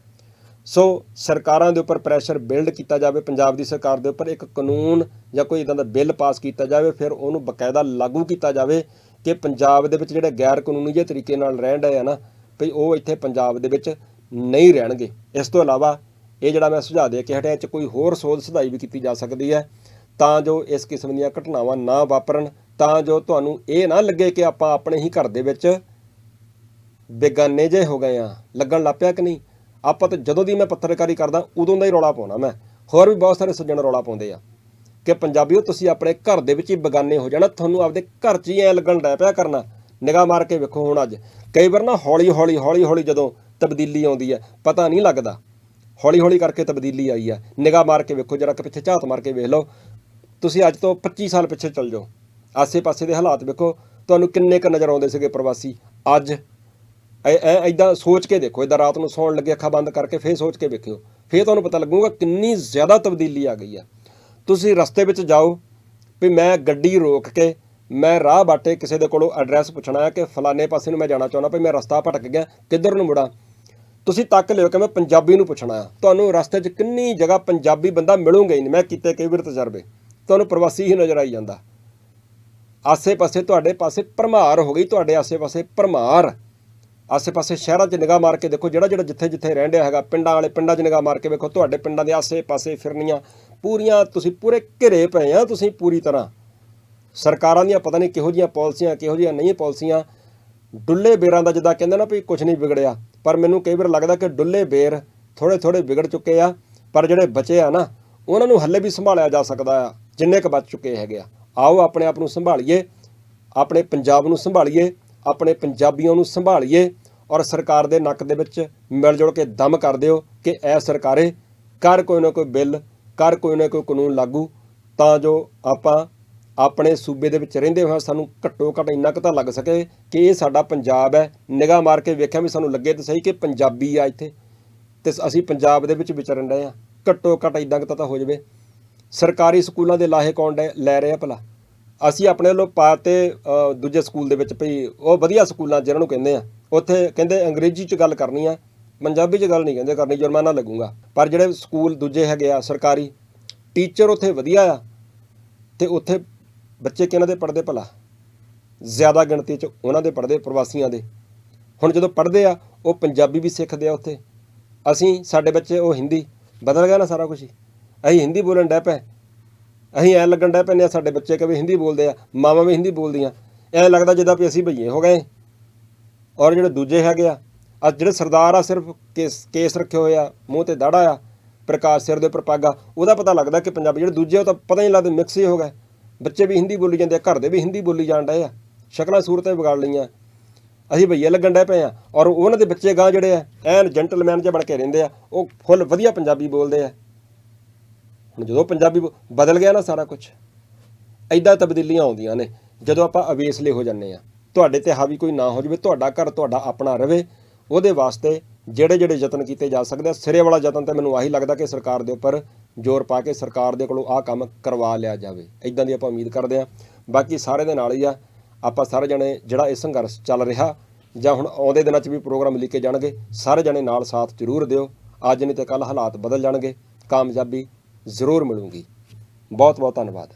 ਸੋ ਸਰਕਾਰਾਂ ਦੇ ਉੱਪਰ ਪ੍ਰੈਸ਼ਰ ਬਿਲਡ ਕੀਤਾ ਜਾਵੇ, ਪੰਜਾਬ ਦੀ ਸਰਕਾਰ ਦੇ ਉੱਪਰ ਇੱਕ ਕਾਨੂੰਨ ਜਾਂ ਕੋਈ ਇਦਾਂ ਦਾ ਬਿੱਲ ਪਾਸ ਕੀਤਾ ਜਾਵੇ, ਫਿਰ ਉਹਨੂੰ ਬਕਾਇਦਾ ਲਾਗੂ ਕੀਤਾ ਜਾਵੇ ਕਿ ਪੰਜਾਬ ਦੇ ਵਿੱਚ ਜਿਹੜੇ ਗੈਰ ਕਾਨੂੰਨੀ ਜਿਹੇ ਤਰੀਕੇ ਨਾਲ ਰਹਿਣ ਡਏ ਆ ਨਾ ਭਈ ਉਹ ਇੱਥੇ ਪੰਜਾਬ ਦੇ ਵਿੱਚ ਨਹੀਂ ਰਹਿਣਗੇ। ਇਸ ਤੋਂ ਇਲਾਵਾ ਇਹ ਜਿਹੜਾ ਮੈਂ ਸੁਝਾਅ ਦੇ ਕੇ ਹਟਿਆ 'ਚ ਕੋਈ ਹੋਰ ਸੋਧ ਸੁਧਾਈ ਵੀ ਕੀਤੀ ਜਾ ਸਕਦੀ ਹੈ, ਤਾਂ ਜੋ ਇਸ ਕਿਸਮ ਦੀਆਂ ਘਟਨਾਵਾਂ ਨਾ ਵਾਪਰਨ, ਤਾਂ ਜੋ ਤੁਹਾਨੂੰ ਇਹ ਨਾ ਲੱਗੇ ਕਿ ਆਪਾਂ ਆਪਣੇ ਹੀ ਘਰ ਦੇ ਵਿੱਚ ਬੇਗਾਨੇ ਜੇ ਹੋ ਗਏ ਆ। ਲੱਗਣ ਲੱਪਿਆ ਕਿ ਨਹੀਂ? ਆਪਾਂ ਤਾਂ ਜਦੋਂ ਦੀ ਮੈਂ ਪੱਤਰਕਾਰੀ ਕਰਦਾ, ਉਦੋਂ ਦਾ ਹੀ ਰੌਲਾ ਪਾਉਣਾ ਮੈਂ। ਹੋਰ ਵੀ ਬਹੁਤ ਸਾਰੇ ਸੱਜਣ ਰੌਲਾ ਪਾਉਂਦੇ ਆ ਕਿ ਪੰਜਾਬੀਓ, ਤੁਸੀਂ ਆਪਣੇ ਘਰ ਦੇ ਵਿੱਚ ਹੀ ਬੇਗਾਨੇ ਹੋ ਜਾਣਾ, ਤੁਹਾਨੂੰ ਆਪਦੇ ਘਰ 'ਚ ਹੀ ਐ ਲੱਗਣ ਲੱਗ ਪਿਆ ਕਰਨਾ। ਨਿਗਾਹ ਮਾਰ ਕੇ ਵੇਖੋ ਹੁਣ ਅੱਜ। ਕਈ ਵਾਰ ਨਾ ਹੌਲੀ ਹੌਲੀ ਹੌਲੀ ਹੌਲੀ ਜਦੋਂ ਤਬਦੀਲੀ ਆਉਂਦੀ ਹੈ, ਪਤਾ ਨਹੀਂ ਲੱਗਦਾ। ਹੌਲੀ ਹੌਲੀ ਕਰਕੇ ਤਬਦੀਲੀ ਆਈ ਹੈ। ਨਿਗਾਹ ਮਾਰ ਕੇ ਵੇਖੋ, ਜਰਾ ਕਿ ਪਿੱਛੇ ਝਾਤ ਮਾਰ ਕੇ ਵੇਖ ਲਓ। ਤੁਸੀਂ ਅੱਜ ਤੋਂ 25 ਸਾਲ ਪਿੱਛੇ ਚੱਲ ਜਾਓ। ਆਸੇ-ਪਾਸੇ ਦੇ ਹਾਲਾਤ ਵੇਖੋ। ਤੁਹਾਨੂੰ ਕਿੰਨੇ ਕ ਨਜ਼ਰ ਆਉਂਦੇ ਸੀਗੇ ਪ੍ਰਵਾਸੀ? ਅੱਜ ਐ ਐ ਸੋਚ ਕੇ ਦੇਖੋ ਇਦਾਂ ਰਾਤ ਨੂੰ ਸੌਣ ਲੱਗੇ, ਅੱਖਾਂ ਬੰਦ ਕਰਕੇ ਫੇਰ ਸੋਚ ਕੇ ਵੇਖਿਓ। ਫੇਰ ਤੁਹਾਨੂੰ ਪਤਾ ਲੱਗੂਗਾ ਕਿੰਨੀ ਜ਼ਿਆਦਾ ਤਬਦੀਲੀ ਆ ਗਈ ਆ। ਤੁਸੀਂ ਰਸਤੇ ਵਿੱਚ ਜਾਓ ਵੀ ਮੈਂ ਗੱਡੀ ਰੋਕ ਕੇ, ਮੈਂ ਰਾਹ ਬਾਟੇ ਕਿਸੇ ਦੇ ਕੋਲੋਂ ਐਡਰੈਸ ਪੁੱਛਣਾ ਹੈ ਕਿ ਫਲਾਣੇ ਪਾਸੇ ਨੂੰ ਮੈਂ ਜਾਣਾ ਚਾਹੁੰਦਾ ਵੀ ਮੈਂ ਰਸਤਾ ਭਟਕ ਗਿਆ, ਕਿੱਧਰ ਨੂੰ ਮੁੜਾਂ? ਤੁਸੀਂ ਤੱਕ ਲਿਓ ਕਿ ਮੈਂ ਪੰਜਾਬੀ ਨੂੰ ਪੁੱਛਣਾ ਆ। ਤੁਹਾਨੂੰ ਰਸਤੇ 'ਚ ਕਿੰਨੀ ਜਗ੍ਹਾ ਪੰਜਾਬੀ ਬੰਦਾ ਮਿਲੂਗਾ ਹੀ ਨਹੀਂ। ਮੈਂ ਕੀਤੇ ਕਈ ਵਾਰ ਤਜਰਬੇ। ਤੁਹਾਨੂੰ ਪ੍ਰਵਾਸੀ ਹੀ ਨਜ਼ਰ ਆਈ ਜਾਂਦਾ। ਆਸੇ-ਪਾਸੇ ਤੁਹਾਡੇ ਪਾਸੇ ਭਰਮਾਰ ਹੋ ਗਈ, ਤੁਹਾਡੇ ਆਸੇ-ਪਾਸੇ ਭਰਮਾਰ। ਆਸੇ-ਪਾਸੇ ਸ਼ਹਿਰਾਂ 'ਚ ਨਿਗਾਹ ਮਾਰ ਕੇ ਦੇਖੋ, ਜਿਹੜਾ ਜਿਹੜਾ ਜਿੱਥੇ-ਜਿੱਥੇ ਰਹਿਣ ਡਿਆ ਹੈਗਾ, ਪਿੰਡਾਂ ਵਾਲੇ, ਪਿੰਡਾਂ 'ਚ ਨਿਗਾਹ ਮਾਰ ਕੇ ਵੇਖੋ, ਤੁਹਾਡੇ ਪਿੰਡਾਂ ਦੇ ਆਸੇ-ਪਾਸੇ ਫਿਰਨੀਆਂ, ਪੂਰੀਆਂ ਤੁਸੀਂ ਪੂਰੇ ਘਿਰੇ ਪਏ ਆ ਤੁਸੀਂ ਪੂਰੀ ਤਰ੍ਹਾਂ। ਸਰਕਾਰਾਂ ਦੀਆਂ ਪਤਾ ਨਹੀਂ ਕਿਹੋ ਜੀਆਂ ਪਾਲਿਸੀਆਂ, ਕਿਹੋ ਜੀਆਂ ਨਹੀਂ ਪਾਲਿਸੀਆਂ। ਡੁੱਲੇ ਬੇਰਾਂ ਦਾ ਜਿੱਦਾਂ ਕਹਿੰਦੇ ਨਾ ਵੀ ਕੁਝ ਨਹੀਂ ਵਿਗੜਿਆ, ਪਰ ਮੈਨੂੰ ਕਈ ਵਾਰ ਲੱਗਦਾ ਕਿ ਡੁੱਲੇ ਬੇਰ ਥੋੜੇ ਥੋੜੇ ਵਿਗੜ ਚੁੱਕੇ ਆ, ਪਰ ਜਿਹੜੇ ਬਚੇ ਆ ਨਾ, ਉਹਨਾਂ ਨੂੰ ਹੱਲੇ ਵੀ ਸੰਭਾਲਿਆ ਜਾ ਸਕਦਾ ਆ, ਜਿੰਨੇ ਕ ਬਚ ਚੁੱਕੇ ਹੈਗੇ ਆ। ਆਓ ਆਪਣੇ ਆਪ ਨੂੰ ਸੰਭਾਲੀਏ, ਆਪਣੇ ਪੰਜਾਬ ਨੂੰ ਸੰਭਾਲੀਏ, ਆਪਣੇ ਪੰਜਾਬੀਆਂ ਨੂੰ ਸੰਭਾਲੀਏ ਔਰ ਸਰਕਾਰ ਦੇ ਨੱਕ ਦੇ ਵਿੱਚ ਮਿਲ ਜੁਲ ਕੇ ਦਮ ਕਰ ਦਿਓ ਕਿ ਐ ਸਰਕਾਰੇ ਕਰ ਕੋਈ ਨਾ ਕੋਈ ਬਿੱਲ, ਕਰ ਕੋਈ ਨਾ ਕੋਈ ਕਾਨੂੰਨ ਲਾਗੂ, ਤਾਂ ਜੋ ਆਪਾਂ ਆਪਣੇ ਸੂਬੇ ਦੇ ਵਿੱਚ ਰਹਿੰਦੇ ਹੋਏ ਸਾਨੂੰ ਘੱਟੋ ਘੱਟ ਇੰਨਾ ਕੁ ਤਾਂ ਲੱਗ ਸਕੇ ਕਿ ਇਹ ਸਾਡਾ ਪੰਜਾਬ ਹੈ। ਨਿਗਾਹ ਮਾਰ ਕੇ ਵੇਖਿਆ ਵੀ ਸਾਨੂੰ ਲੱਗੇ ਤਾਂ ਸਹੀ ਕਿ ਪੰਜਾਬੀ ਆ ਇੱਥੇ। ਤੇ ਅਸੀਂ ਪੰਜਾਬ ਦੇ ਵਿੱਚ ਵਿਚਰਨ ਰਹੇ ਆ ਘੱਟੋ ਘੱਟ ਇਦਾਂ ਕੁ ਤਾਂ ਹੋ ਜਾਵੇ। ਸਰਕਾਰੀ ਸਕੂਲਾਂ ਦੇ ਲਾਹੇ ਕੌਣ ਡੇ- ਲੈ ਰਹੇ ਆ ਭਲਾ। ਅਸੀਂ ਆਪਣੇ ਵੱਲੋਂ ਪਾਤੇ ਦੂਜੇ ਸਕੂਲ ਦੇ ਵਿੱਚ ਭਈ, ਉਹ ਵਧੀਆ ਸਕੂਲਾਂ ਜਿਹਨਾਂ ਨੂੰ ਕਹਿੰਦੇ ਆ। ਉੱਥੇ ਕਹਿੰਦੇ ਅੰਗਰੇਜ਼ੀ 'ਚ ਗੱਲ ਕਰਨੀ ਆ, ਪੰਜਾਬੀ 'ਚ ਗੱਲ ਨਹੀਂ ਕਹਿੰਦੇ ਕਰਨੀ, ਜੁਰਮਾਨਾ ਲੱਗੂਗਾ। ਪਰ ਜਿਹੜੇ ਸਕੂਲ ਦੂਜੇ ਹੈਗੇ ਆ, ਸਰਕਾਰੀ, ਟੀਚਰ ਉੱਥੇ ਵਧੀਆ ਆ, ਤੇ ਉੱਥੇ ਬੱਚੇ ਕਿਹਨਾਂ ਦੇ ਪੜ੍ਹਦੇ ਭਲਾ? ਜ਼ਿਆਦਾ ਗਿਣਤੀ 'ਚ ਉਹਨਾਂ ਦੇ ਪੜ੍ਹਦੇ ਪ੍ਰਵਾਸੀਆਂ ਦੇ। ਹੁਣ ਜਦੋਂ ਪੜ੍ਹਦੇ ਆ, ਉਹ ਪੰਜਾਬੀ ਵੀ ਸਿੱਖਦੇ ਆ ਉੱਥੇ। ਅਸੀਂ, ਸਾਡੇ ਬੱਚੇ, ਉਹ ਹਿੰਦੀ। ਬਦਲ ਗਿਆ ਨਾ ਸਾਰਾ ਕੁਝ ਹੀ। ਅਸੀਂ ਹਿੰਦੀ ਬੋਲਣ ਡੈ ਪਏ। ਅਸੀਂ ਐ ਲੱਗਣ ਡੈ ਪੈਂਦੇ ਆ ਸਾਡੇ ਬੱਚੇ ਕਿ ਹਿੰਦੀ ਬੋਲਦੇ ਆ, ਮਾਵਾਂ ਵੀ ਹਿੰਦੀ ਬੋਲਦੀਆਂ। ਐ ਲੱਗਦਾ ਜਿੱਦਾਂ ਵੀ ਅਸੀਂ ਭਈਏ ਹੋ ਗਏ। ਔਰ ਜਿਹੜੇ ਦੂਜੇ ਹੈਗੇ ਆ ਅੱਜ ਜਿਹੜੇ ਸਰਦਾਰ ਆ, ਸਿਰਫ ਕੇਸ ਕੇਸ ਰੱਖੇ ਹੋਏ ਆ, ਮੂੰਹ ਤੇ ਦਾੜਾ ਆ, ਪ੍ਰਕਾਸ਼ ਸਿਰ ਦੇ ਉੱਪਰ ਪਾਗਾ ਉਹਦਾ ਪਤਾ ਲੱਗਦਾ ਕਿ ਪੰਜਾਬੀ ਜਿਹੜੇ ਦੂਜੇ ਉਹ ਤਾਂ ਪਤਾ ਹੀ ਨਹੀਂ ਲੱਗਦਾ ਮਿਕਸ ਹੀ ਹੋ ਗਏ। ਬੱਚੇ ਵੀ ਹਿੰਦੀ ਬੋਲੀ ਜਾਂਦੇ ਆ, ਘਰ ਦੇ ਵੀ ਹਿੰਦੀ ਬੋਲੀ ਜਾਣ ਡਏ ਆ। ਸ਼ਕਲਾਂ ਸੂਰਤਾਂ ਵਿਗਾੜ ਲਈਆਂ। ਅਸੀਂ ਭਈਏ ਲੱਗਣ ਡਏ ਪਏ ਆ, ਔਰ ਉਹਨਾਂ ਦੇ ਬੱਚੇ ਗਾਂ ਜਿਹੜੇ ਆ, ਐਨ ਜੈਂਟਲਮੈਨ ਜਿਹੇ ਬਣ ਕੇ ਰਹਿੰਦੇ ਆ, ਉਹ ਫੁੱਲ ਵਧੀਆ ਪੰਜਾਬੀ ਬੋਲਦੇ ਆ। ਹੁਣ ਜਦੋਂ ਪੰਜਾਬੀ ਬ- ਬਦਲ ਗਿਆ ਨਾ ਸਾਰਾ ਕੁਝ ਐਦਾਂ ਤਬਦੀਲੀਆਂ ਆਉਂਦੀਆਂ ਨੇ, ਜਦੋਂ ਆਪਾਂ ਅਵੇਸਲੇ ਹੋ ਜਾਂਦੇ ਆ। ਤੁਹਾਡੇ ਤੇ ਹਾਵੀ ਕੋਈ ਨਾ ਹੋ ਜਾਵੇ, ਤੁਹਾਡਾ ਘਰ ਤੁਹਾਡਾ ਆਪਣਾ ਰਵੇ, ਉਹਦੇ ਵਾਸਤੇ ਜਿਹੜੇ ਜਿਹੜੇ ਯਤਨ ਕੀਤੇ ਜਾ ਸਕਦੇ ਆ, ਸਿਰੇ ਵਾਲਾ ਯਤਨ ਤੇ ਮੈਨੂੰ ਆਹੀ ਲੱਗਦਾ ਕਿ ਸਰਕਾਰ ਦੇ ਉੱਪਰ ਜ਼ੋਰ ਪਾ ਕੇ ਸਰਕਾਰ ਦੇ ਕੋਲੋਂ ਆਹ ਕੰਮ ਕਰਵਾ ਲਿਆ ਜਾਵੇ। ਐਦਾਂ ਦੀ ਆਪਾਂ ਉਮੀਦ ਕਰਦੇ ਆ। ਬਾਕੀ ਸਾਰੇ ਦੇ ਨਾਲ ਹੀ ਆ, ਆਪਾਂ ਸਾਰੇ ਜਣੇ ਜਿਹੜਾ ਇਹ ਸੰਘਰਸ਼ ਚੱਲ ਰਿਹਾ, ਜਾਂ ਹੁਣ ਆਉਂਦੇ ਦਿਨਾਂ 'ਚ ਵੀ ਪ੍ਰੋਗਰਾਮ ਲਿਖੇ ਜਾਣਗੇ, ਸਾਰੇ ਜਣੇ ਨਾਲ ਸਾਥ ਜ਼ਰੂਰ ਦਿਓ। ਅੱਜ ਨਹੀਂ ਤੇ ਕੱਲ ਹਾਲਾਤ ਬਦਲ ਜਾਣਗੇ। ਕਾਮਯਾਬੀ ਜ਼ਰੂਰ ਮਿਲੂਗੀ। ਬਹੁਤ ਬਹੁਤ ਧੰਨਵਾਦ।